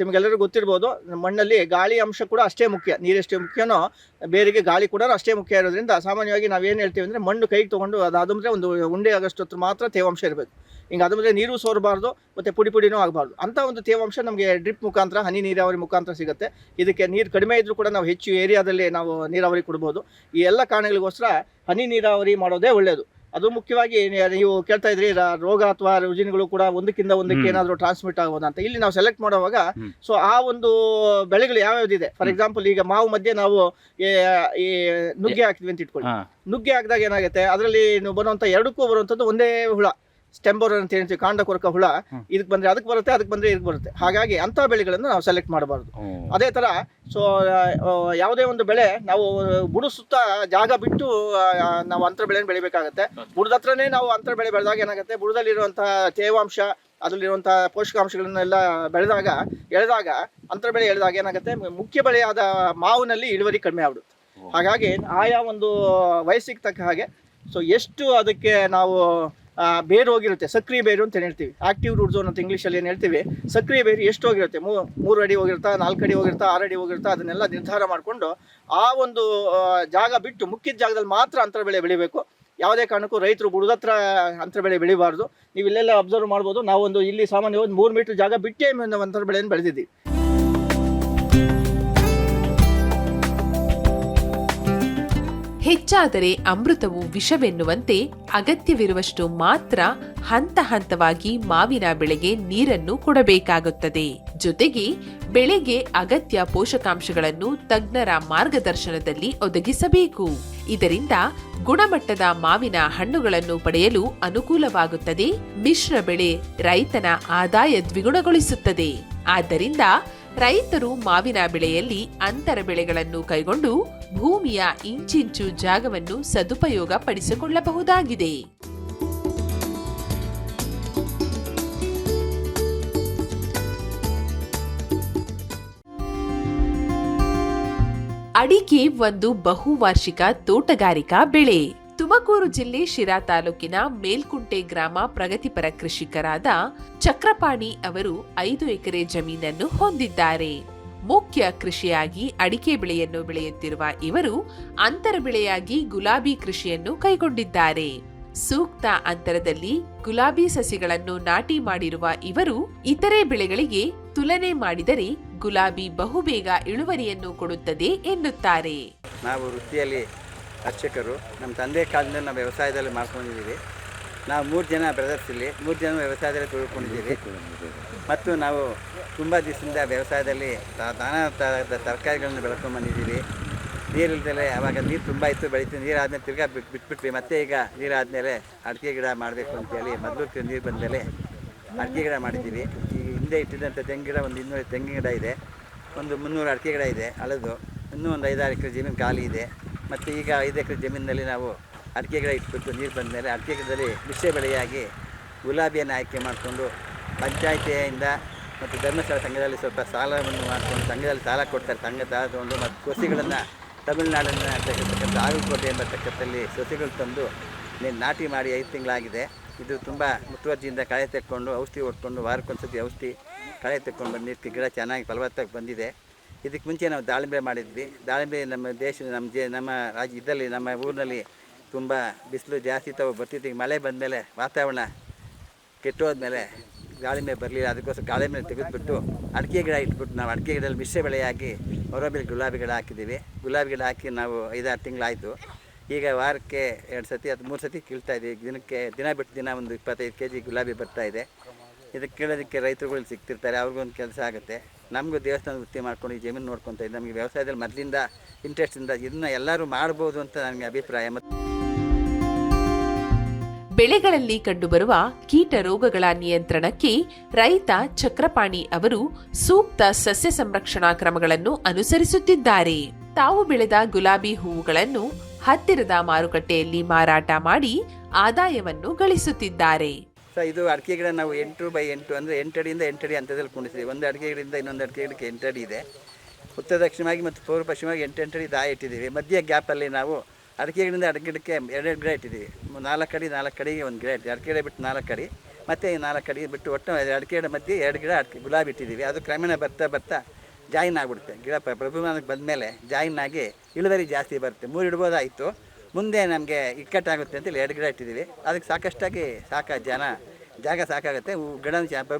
ನಿಮಗೆಲ್ಲರಿಗೂ ಗೊತ್ತಿರ್ಬೋದು ಮಣ್ಣಲ್ಲಿ ಗಾಳಿ ಅಂಶ ಕೂಡ ಅಷ್ಟೇ ಮುಖ್ಯ. ನೀರೆಷ್ಟು ಮುಖ್ಯನೋ ಬೇರೆಗೆ ಗಾಳಿ ಕೂಡ ಅಷ್ಟೇ ಮುಖ್ಯ ಇರೋದ್ರಿಂದ ಸಾಮಾನ್ಯವಾಗಿ ನಾವೇನು ಹೇಳ್ತೀವಿ ಅಂದ್ರೆ ಮಣ್ಣು ಕೈಗೆ ತಗೊಂಡು ಅದಾದ್ರೆ ಒಂದು ಉಂಡೆ ಆಗೋಷ್ಟೊತ್ತು ಮಾತ್ರ ತೇವಾಂಶ ಇರಬೇಕು. ಹಿಂಗೆ ಅದ್ರ ನೀರು ಸೋರಬಾರ್ದು, ಮತ್ತೆ ಪುಡಿ ಪುಡಿನೂ ಆಗಬಾರ್ದು. ಅಂತ ಒಂದು ತೇವಾಂಶ ನಮಗೆ ಡ್ರಿಪ್ ಮುಖಾಂತರ, ಹನಿ ನೀರಾವರಿ ಮುಖಾಂತರ ಸಿಗುತ್ತೆ. ಇದಕ್ಕೆ ನೀರು ಕಡಿಮೆ ಇದ್ದರೂ ಕೂಡ ನಾವು ಹೆಚ್ಚು ಏರಿಯಾದಲ್ಲಿ ನಾವು ನೀರಾವರಿ ಕೊಡ್ಬೋದು. ಈ ಎಲ್ಲ ಕಾರಣಗಳಿಗೋಸ್ಕರ ಹನಿ ನೀರಾವರಿ ಮಾಡೋದೇ ಒಳ್ಳೆಯದು ಅದು ಮುಖ್ಯವಾಗಿ ನೀವು ಕೇಳ್ತಾ ಇದ್ರಿ ರೋಗ ಅಥವಾ ರುಜಿನಗಳು ಕೂಡ ಒಂದಕ್ಕಿಂತ ಒಂದಕ್ಕೆ. ಏನಾದರೂ ಟ್ರಾನ್ಸ್ಮಿಟ್ ಆಗಬಹುದು ಅಂತ. ಇಲ್ಲಿ ನಾವು ಸೆಲೆಕ್ಟ್ ಮಾಡುವಾಗ. ಸೊ ಆ ಒಂದು ಬೆಳೆಗಳು ಯಾವ್ಯಾವ್ದಿದೆ? ಫಾರ್ ಎಕ್ಸಾಂಪಲ್ ಈಗ ಮಾವು ಮಧ್ಯೆ ನಾವು ಈ ನುಗ್ಗೆ ಹಾಕಿದ್ವಿ ಅಂತ ಇಟ್ಕೊಳ್ಳಿ. ನುಗ್ಗೆ ಹಾಕಿದಾಗ ಏನಾಗುತ್ತೆ? ಅದರಲ್ಲಿ ಬರುವಂತ ಎರಡಕ್ಕೂ ಬರುವಂತದ್ದು ಒಂದೇ ಹುಳ. ಸ್ಟೆಂಬೋರ್ ಅಂತ ಹೇಳ್ತೀವಿ ಕಾಂಡ ಕೊರಕ ಹುಳ ಇದಕ್ಕೆ ಬಂದ್ರೆ ಅದಕ್ಕೆ ಬರುತ್ತೆ ಅದಕ್ಕೆ ಬಂದ್ರೆ ಇದಕ್ಕೆ ಬರುತ್ತೆ. ಹಾಗಾಗಿ ಅಂತ ಬೆಳೆಗಳನ್ನು ನಾವು ಸೆಲೆಕ್ಟ್ ಮಾಡಬಾರ್ದು. ಅದೇ ತರ ಸೊ ಯಾವುದೇ ಒಂದು ಬೆಳೆ ನಾವು ಬುಡ ಸುತ್ತ ಜಾಗ ಬಿಟ್ಟು ನಾವು ಅಂತರ ಬೆಳೆಯನ್ನು ಬೆಳಿಬೇಕಾಗತ್ತೆ. ಬುಡದ ಹತ್ರನೇ ನಾವು ಅಂತರ ಬೆಳೆ ಬೆಳೆದಾಗ ಏನಾಗುತ್ತೆ ಬುಡದಲ್ಲಿರುವಂತಹ ತೇವಾಂಶ ಅದರಲ್ಲಿರುವಂತಹ ಪೋಷಕಾಂಶಗಳನ್ನೆಲ್ಲ ಬೆಳೆದಾಗ ಎಳೆದಾಗ ಅಂತರ ಬೆಳೆ ಎಳೆದಾಗ ಏನಾಗುತ್ತೆ ಮುಖ್ಯ ಬೆಳೆಯಾದ ಮಾವಿನಲ್ಲಿ ಇಳುವರಿ ಕಡಿಮೆ ಆಗ್ಬಿಡುತ್ತೆ. ಹಾಗಾಗಿ ಆಯಾ ಒಂದು ವಯಸ್ಸಿಗೆ ತಕ್ಕ ಹಾಗೆ ಸೊ ಎಷ್ಟು ಅದಕ್ಕೆ ನಾವು ಬೇರು ಹೋಗಿರುತ್ತೆ. ಸಕ್ರಿಯ ಬೇರು ಅಂತ ಹೇಳ್ತೀವಿ. ಆಕ್ಟಿವ್ ರೂಟ್ ಝೋನ್ ಅಂತ ಇಂಗ್ಲೀಷಲ್ಲಿ ಏನು ಹೇಳ್ತೀವಿ? ಸಕ್ರಿಯ ಬೇರು ಎಷ್ಟು ಹೋಗಿರುತ್ತೆ? ಮೂರು ಅಡಿ ಹೋಗಿರ್ತಾ ನಾಲ್ಕು ಅಡಿ ಹೋಗಿರ್ತಾ ಆರು ಅಡಿ ಹೋಗಿರ್ತಾ ಅದನ್ನೆಲ್ಲ ನಿರ್ಧಾರ ಮಾಡಿಕೊಂಡು ಆ ಒಂದು ಜಾಗ ಬಿಟ್ಟು ಮುಖ್ಯದ ಜಾಗದಲ್ಲಿ ಮಾತ್ರ ಅಂತರ ಬೆಳೆ ಬೆಳಿಬೇಕು. ಯಾವುದೇ ಕಾರಣಕ್ಕೂ ರೈತರು ಬುಡದತ್ರ ಅಂತರ ಬೆಳೆ ಬೆಳಿಬಾರ್ದು. ನೀವು ಇಲ್ಲೆಲ್ಲ ಅಬ್ಸರ್ವ್ ಮಾಡ್ಬೋದು. ನಾವೊಂದು ಇಲ್ಲಿ ಸಾಮಾನ್ಯವಾಗಿ ಒಂದು ಮೂರು ಮೀಟರ್ ಜಾಗ ಬಿಟ್ಟೇ ನಾವು ಅಂತರ ಬೆಳೆಯನ್ನು ಬೆಳೆದಿದ್ದೀವಿ. ಹೆಚ್ಚಾದರೆ ಅಮೃತವು ವಿಷವೆನ್ನುವಂತೆ ಅಗತ್ಯವಿರುವಷ್ಟು ಮಾತ್ರ ಹಂತ ಹಂತವಾಗಿ ಮಾವಿನ ಬೆಳೆಗೆ ನೀರನ್ನು ಕೊಡಬೇಕಾಗುತ್ತದೆ. ಜೊತೆಗೆ ಬೆಳೆಗೆ ಅಗತ್ಯ ಪೋಷಕಾಂಶಗಳನ್ನು ತಜ್ಞರ ಮಾರ್ಗದರ್ಶನದಲ್ಲಿ ಒದಗಿಸಬೇಕು. ಇದರಿಂದ ಗುಣಮಟ್ಟದ ಮಾವಿನ ಹಣ್ಣುಗಳನ್ನು ಪಡೆಯಲು ಅನುಕೂಲವಾಗುತ್ತದೆ. ಮಿಶ್ರ ಬೆಳೆ ರೈತನ ಆದಾಯ ದ್ವಿಗುಣಗೊಳಿಸುತ್ತದೆ. ಆದ್ದರಿಂದ ರೈತರು ಮಾವಿನ ಬೆಳೆಯಲ್ಲಿ ಅಂತರ ಬೆಳೆಗಳನ್ನು ಕೈಗೊಂಡು ಭೂಮಿಯ ಇಂಚಿಂಚು ಜಾಗವನ್ನು ಸದುಪಯೋಗ ಪಡಿಸಿಕೊಳ್ಳಬಹುದಾಗಿದೆ ಅಡಿಕೆ ಒಂದು ಬಹುವಾರ್ಷಿಕ ತೋಟಗಾರಿಕಾ ಬೆಳೆ. ತುಮಕೂರು ಜಿಲ್ಲೆ ಶಿರಾ ತಾಲೂಕಿನ ಮೇಲ್ಕುಂಟೆ ಗ್ರಾಮ ಪ್ರಗತಿಪರ ಕೃಷಿಕರಾದ ಚಕ್ರಪಾಣಿ ಅವರು ಐದು ಎಕರೆ ಜಮೀನನ್ನು ಹೊಂದಿದ್ದಾರೆ. ಮುಖ್ಯ ಕೃಷಿಯಾಗಿ ಅಡಿಕೆ ಬೆಳೆಯನ್ನು ಬೆಳೆಯುತ್ತಿರುವ ಇವರು ಅಂತರ ಬೆಳೆಯಾಗಿ ಗುಲಾಬಿ ಕೃಷಿಯನ್ನು ಕೈಗೊಂಡಿದ್ದಾರೆ. ಸೂಕ್ತ ಅಂತರದಲ್ಲಿ ಗುಲಾಬಿ ಸಸಿಗಳನ್ನು ನಾಟಿ ಮಾಡಿರುವ ಇವರು ಇತರೆ ಬೆಳೆಗಳಿಗೆ ತುಲನೆ ಮಾಡಿದರೆ ಗುಲಾಬಿ ಬಹುಬೇಗ ಇಳುವರಿಯನ್ನು ಕೊಡುತ್ತದೆ ಎನ್ನುತ್ತಾರೆ. ನಾವು ವೃತ್ತಿಯಲ್ಲಿ ಅರ್ಚಕರು, ನಮ್ಮ ತಂದೆ ಕಾಲದಿಂದ ನಾವು ವ್ಯವಸಾಯದಲ್ಲಿ ಮಾಡ್ಕೊಂಡಿದ್ದೀವಿ. ನಾವು ಮೂರು ಜನ ಬ್ರದರ್ಸ್ ಇಲ್ಲಿ, ಮೂರು ಜನ ವ್ಯವಸಾಯದಲ್ಲಿ ತೊಳ್ಕೊಂಡಿದ್ದೀವಿ ಮತ್ತು ನಾವು ತುಂಬ ದಿವಸದಿಂದ ವ್ಯವಸಾಯದಲ್ಲಿ ನಾನಾ ಥರದ ತರಕಾರಿಗಳನ್ನು ಬೆಳ್ಕೊಂಡು ಬಂದಿದ್ದೀವಿ. ನೀರಿಲ್ದಲೆ ಆವಾಗ ನೀರು ತುಂಬ ಇತ್ತು, ಬೆಳೀತು. ನೀರು ಆದಮೇಲೆ ತಿರ್ಗಾ ಬಿಟ್ಟು ಬಿಟ್ಬಿಟ್ವಿ. ಮತ್ತೆ ಈಗ ನೀರು ಆದಮೇಲೆ ಅಡಿಕೆ ಗಿಡ ಮಾಡಬೇಕು ಅಂತೇಳಿ ಮೊದಲು ನೀರು ಬಂದಮೇಲೆ ಅಡಿಕೆ ಗಿಡ ಮಾಡಿದ್ದೀವಿ. ಈ ಹಿಂದೆ ಇಟ್ಟಿದ್ದಂಥ ತೆಂಗಿನ ಗಿಡ ಒಂದು ಇನ್ನೂರು ತೆಂಗಿನ ಗಿಡ ಇದೆ. ಒಂದು ಮುನ್ನೂರು ಅಡಿಕೆ ಗಿಡ ಇದೆ ಹಳದು ಇನ್ನೂ ಒಂದು ಐದಾರು ಎಕರೆ ಜಮೀನು ಖಾಲಿ ಇದೆ. ಮತ್ತು ಈಗ ಐದು ಎಕರೆ ಜಮೀನಿನಲ್ಲಿ ನಾವು ಅಡಿಕೆ ಗಿಡ ಇಟ್ಬಿಟ್ಟು ನೀರು ಬಂದಮೇಲೆ ಅಡಿಕೆ ಗಿಡದಲ್ಲಿ ಮಿಶ್ರ ಬೆಳೆಯಾಗಿ ಗುಲಾಬಿಯನ್ನು ಆಯ್ಕೆ ಮಾಡಿಕೊಂಡು ಪಂಚಾಯಿತಿಯಿಂದ ಮತ್ತು ಧರ್ಮಸ್ಥಳ ಸಂಘದಲ್ಲಿ ಸ್ವಲ್ಪ ಸಾಲವನ್ನು ಮಾಡಿಕೊಂಡು ಸಂಘದಲ್ಲಿ ಸಾಲ ಕೊಡ್ತಾರೆ. ಸಂಘ ಸಾಲ ತಗೊಂಡು ಮತ್ತು ಸಸಿಗಳನ್ನು ತಮಿಳುನಾಡಿನ ತಕ್ಕಂಥ ಆಗುಕೋಟೆ ಎಂಬತಕ್ಕಂಥಲ್ಲಿ ಸಸಿಗಳು ತಂದು ನಾಟಿ ಮಾಡಿ ಐದು ತಿಂಗಳಾಗಿದೆ. ಇದು ತುಂಬ ಮುತುವರ್ಜಿಯಿಂದ ಕಳೆ ತೆಕ್ಕೊಂಡು ಔಷಧಿ ಹೊಡ್ಕೊಂಡು ವಾರಕ್ಕೊಂದ್ಸತಿ ಔಷಧಿ ಕಳೆ ತೆಕ್ಕೊಂಡು ಬಂದಿದ್ದಕ್ಕೆ ಗಿಡ ಚೆನ್ನಾಗಿ ಫಲವತ್ತಾಗಿ ಬಂದಿದೆ. ಇದಕ್ಕೆ ಮುಂಚೆ ನಾವು ದಾಳಿಂಬೆ ಮಾಡಿದ್ವಿ. ದಾಳಿಂಬೆ ನಮ್ಮ ದೇಶ, ನಮ್ಮ ಜೆ, ನಮ್ಮ ರಾಜ್ಯ ಇದರಲ್ಲಿ ನಮ್ಮ ಊರಿನಲ್ಲಿ ತುಂಬ ಬಿಸಿಲು ಜಾಸ್ತಿ ತಾವು ಈಗ ಮಳೆ ಬಂದಮೇಲೆ ವಾತಾವರಣ ಕೆಟ್ಟೋದ್ಮೇಲೆ ದಾಳಿಂಬೆ ಬರಲಿಲ್ಲ. ಅದಕ್ಕೋಸ್ಕರ ದಾಳಿಂಬೆ ತೆಗೆದುಬಿಟ್ಟು ಅಡಿಕೆ ಗಿಡ ಇಟ್ಬಿಟ್ಟು ನಾವು ಅಡಿಕೆ ಗಿಡದಲ್ಲಿ ಮಿಶ್ರ ಬೆಳೆಯಾಗಿ ಹೊರಬೇಲಿ ಗುಲಾಬಿ ಗಿಡ ಹಾಕಿದ್ದೀವಿ. ಗುಲಾಬಿ ಗಿಡ ಹಾಕಿ ನಾವು ಐದಾರು ತಿಂಗಳಾಯಿತು. ಈಗ ವಾರಕ್ಕೆ ಎರಡು ಸತಿ ಅದು ಮೂರು ಸತಿ ಕೀಳ್ತಾ ಇದ್ದೀವಿ ದಿನಕ್ಕೆ ದಿನ ಬಿಟ್ಟು ದಿನ ಒಂದು ಇಪ್ಪತ್ತೈದು ಕೆ ಜಿ ಗುಲಾಬಿ ಬರ್ತಾ ಇದೆ. ಇದಕ್ಕೆ ಕೇಳೋದಕ್ಕೆ ರೈತರುಗಳು ಸಿಗ್ತಿರ್ತಾರೆ. ಅವ್ರಿಗೊಂದು ಕೆಲಸ ಆಗುತ್ತೆ. ನಮಗೂ ದೇವಸ್ಥಾನ ವೃತ್ತಿ ಮಾಡ್ಕೊಂಡು ಈ ಜಮೀನು ನೋಡ್ಕೊತ ಇದ್ದೀವಿ ನಮಗೆ ವ್ಯವಸಾಯದಲ್ಲಿ ಮೊದಲಿಂದ ಇಂಟ್ರೆಸ್ಟಿಂದ ಇದನ್ನ ಎಲ್ಲರೂ ಮಾಡ್ಬೋದು ಅಂತ ನನಗೆ ಅಭಿಪ್ರಾಯ. ಮತ್ತು ಬೆಳೆಗಳಲ್ಲಿ ಕಂಡುಬರುವ ಕೀಟ ರೋಗಗಳ ನಿಯಂತ್ರಣಕ್ಕೆ ರೈತ ಚಕ್ರಪಾಣಿ ಅವರು ಸೂಕ್ತ ಸಸ್ಯ ಸಂರಕ್ಷಣಾ ಕ್ರಮಗಳನ್ನು ಅನುಸರಿಸುತ್ತಿದ್ದಾರೆ. ತಾವು ಬೆಳೆದ ಗುಲಾಬಿ ಹೂವುಗಳನ್ನು ಹತ್ತಿರದ ಮಾರುಕಟ್ಟೆಯಲ್ಲಿ ಮಾರಾಟ ಮಾಡಿ ಆದಾಯವನ್ನು ಗಳಿಸುತ್ತಿದ್ದಾರೆ. ಸೊ ಇದು ಅಡಿಕೆ ಗಿಡ ನಾವು ಎಂಟು ಬೈ ಎಂಟು ಅಂದರೆ ಎಂಟು ಅಡಿಯಿಂದ ಎಂಟು ಅಡಿ ಹಂತದಲ್ಲಿ ಕುಣಿಸಿದ್ದೀವಿ ಒಂದು ಅಡಿಕೆ ಗಿಡದಿಂದ ಇನ್ನೊಂದು ಅಡಿಕೆ ಗಿಡಕ್ಕೆ ಅಡಿ ಇದೆ. ಉತ್ತರ ದಕ್ಷಿಣವಾಗಿ ಮತ್ತು ಪೂರ್ವ ಪಶ್ಚಿಮವಾಗಿ ಎಂಟು ಎಂಟು ಅಡಿ ದಾಯ ಇಟ್ಟಿದ್ದೀವಿ. ಮಧ್ಯ ಗ್ಯಾಪಲ್ಲಿ ನಾವು ಅಡಿಕೆ ಗಿಡದಿಂದ ಅಡಿಕೆ ಗಿಡಕ್ಕೆ ಎರಡೆರಡು ಗಿಡ ಇಟ್ಟಿದ್ದೀವಿ. ನಾಲ್ಕು ಅಡಿ, ನಾಲ್ಕು ಅಡಿಗೆ ಒಂದು ಗಿಡ ಇಟ್ಟಿದೆ ಅಡಿಕೆ ಗಿಡ ಬಿಟ್ಟು ನಾಲ್ಕು ಅಡಿ, ಮತ್ತು ನಾಲ್ಕು ಅಡಿ ಬಿಟ್ಟು ಒಟ್ಟು ಅಡಿಕೆ ಗಿಡ ಮಧ್ಯೆ ಎರಡು ಗಿಡ ಅಡಿಕೆ, ಗುಲಾಬಿ ಇಟ್ಟಿದ್ದೀವಿ. ಅದು ಕ್ರಮೇಣ ಬರ್ತಾ ಬರ್ತಾ ಜಾಯಿನ್ ಆಗಿಬಿಡುತ್ತೆ. ಗಿಡ ಪ್ರ- ಪ್ರಭುಮಾನಕ್ಕೆ ಬಂದಮೇಲೆ ಜಾಯಿನ್ ಆಗಿ ಇಳುವರಿ ಜಾಸ್ತಿ ಬರುತ್ತೆ. ಮೂರು ಇಡ್ಬೋದಾಯಿತು. ಮುಂದೆ ನಮಗೆ ಇಕ್ಕಟ್ಟಾಗುತ್ತೆ ಅಂತೇಳಿ ಎರಡು ಗಿಡ ಇಟ್ಟಿದ್ದೀವಿ. ಅದಕ್ಕೆ ಸಾಕಷ್ಟಾಗಿ ಸಾಕ ಜನ, ಜಾಗ ಸಾಕಾಗುತ್ತೆ. ಗಿಡ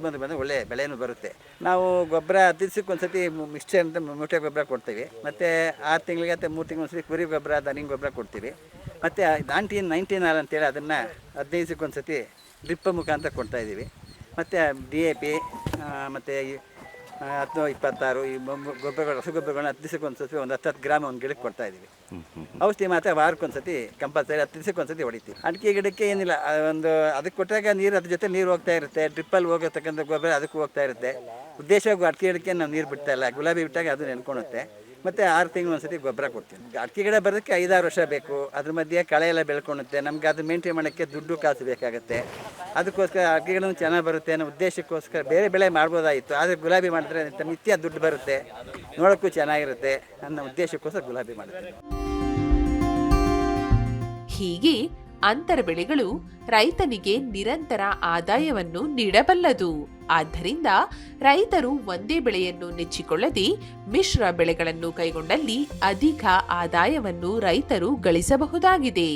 ಬಂದು ಬಂದು ಒಳ್ಳೆ ಬೆಳೆಯೂ ಬರುತ್ತೆ. ನಾವು ಗೊಬ್ಬರ ದಿವ್ಸಕ್ಕೆ ಒಂದು ಸತಿ ಮಿಕ್ಸ್ಚರ್ ಅಂತ ಮೂಟೆ ಗೊಬ್ಬರ ಕೊಡ್ತೀವಿ. ಮತ್ತು ಆರು ತಿಂಗಳಿಗೆ ಅಥವಾ ಮೂರು ತಿಂಗಳು ಸತಿ ಕುರಿ ಗೊಬ್ಬರ, ದನಿಂಗ್ ಗೊಬ್ಬರ ಕೊಡ್ತೀವಿ. ಮತ್ತು ನೈನ್ಟೀನ್ ನೈನ್ಟೀನ್ ಆರ್ ಅಂತೇಳಿ ಅದನ್ನು ಹದಿನೈದು ಡ್ರಿಪ್ಪ ಸತಿ ಡ್ರಿಪ್ ಮುಖಾಂತರ ಕೊಡ್ತಾಯಿದ್ದೀವಿ ಮತ್ತು ಡಿ ಎ ಪಿ ಮತ್ತು ಹತ್ತು ಇಪ್ಪತ್ತಾರು ಈ ಗೊಬ್ಬರಗಳು ರಸಗೊಬ್ಬರಗಳನ್ನ ಹತ್ತು ದಿವಸಕ್ಕೆ ಒಂದು ಸತಿ ಒಂದು ಹತ್ತು ಹತ್ತು ಗ್ರಾಮ ಒಂದು ಗಿಡಕ್ಕೆ ಕೊಡ್ತಾ ಇದ್ದೀವಿ. ಔಷಧಿ ಮಾತ್ರ ವಾರಕ್ಕೆ ಒಂದು ಸತಿ ಕಂಪಲ್ಸರಿ ಹತ್ತು ದಿವಸಕ್ಕೆ ಒಂದು ಸತಿ ಹೊಡಿತೀವಿ. ಅಡಿಕೆ ಗಿಡಕ್ಕೆ ಏನಿಲ್ಲ ಒಂದು ಅದಕ್ಕೆ ಕೊಟ್ಟಾಗ ನೀರು ಅದ್ರ ಜೊತೆ ನೀರು ಹೋಗ್ತಾ ಇರುತ್ತೆ ಡ್ರಿಪ್ಪಲ್ಲಿ ಹೋಗತಕ್ಕಂಥ ಗೊಬ್ಬರ ಅದಕ್ಕೂ ಹೋಗ್ತಾ ಇರುತ್ತೆ. ಉದ್ದೇಶವಾಗಿ ಅಡಿಕೆ ಗಿಡಕ್ಕೆ ನಾವು ನೀರು ಬಿಡ್ತಾ ಇಲ್ಲ ಗುಲಾಬಿ ಬಿಟ್ಟಾಗ ಅದು ನೆನ್ಕೊಳುತ್ತೆ. ಮತ್ತು ಆರು ತಿಂಗಳು ಒಂದ್ಸತಿ ಗೊಬ್ಬರ ಕೊಡ್ತೀನಿ. ಅಡಿಕೆ ಗಿಡ ಬರೋದಕ್ಕೆ ಐದಾರು ವರ್ಷ ಬೇಕು. ಅದ್ರ ಮಧ್ಯೆ ಕಳೆ ಎಲ್ಲ ಬೆಳ್ಕೊಳುತ್ತೆ ನಮ್ಗೆ ಅದು ಮೇಂಟೈನ್ ಮಾಡೋಕ್ಕೆ ದುಡ್ಡು ಕಾಸು ಬೇಕಾಗುತ್ತೆ. ಅದಕ್ಕೋಸ್ಕರ ಅಡಿಕೆ ಗಿಡನೂ ಚೆನ್ನಾಗಿ ಬರುತ್ತೆ ಅನ್ನೋ ಉದ್ದೇಶಕ್ಕೋಸ್ಕರ ಬೇರೆ ಬೆಳೆ ಮಾಡ್ಬೋದಾಗಿತ್ತು ಆದರೆ ಗುಲಾಬಿ ಮಾಡಿದ್ರೆ ನಿತ್ಯ ದುಡ್ಡು ಬರುತ್ತೆ. ನೋಡೋಕ್ಕೂ ಚೆನ್ನಾಗಿರುತ್ತೆ ಅನ್ನೋ ಉದ್ದೇಶಕ್ಕೋಸ್ಕರ ಗುಲಾಬಿ ಮಾಡ್ತೀನಿ ಹೀಗೆ ಅಂತರ ಬೆಳೆಗಳು ರೈತನಿಗೆ ನಿರಂತರ ಆದಾಯವನ್ನು ನೀಡಬಲ್ಲದು. ಆದ್ದರಿಂದ ರೈತರು ಒಂದೇ ಬೆಳೆಯನ್ನು ನೆಚ್ಚಿಕೊಳ್ಳದೆ ಮಿಶ್ರ ಬೆಳೆಗಳನ್ನು ಕೈಗೊಂಡಲ್ಲಿ ಅಧಿಕ ಆದಾಯವನ್ನು ರೈತರು ಗಳಿಸಬಹುದಾಗಿದೆ.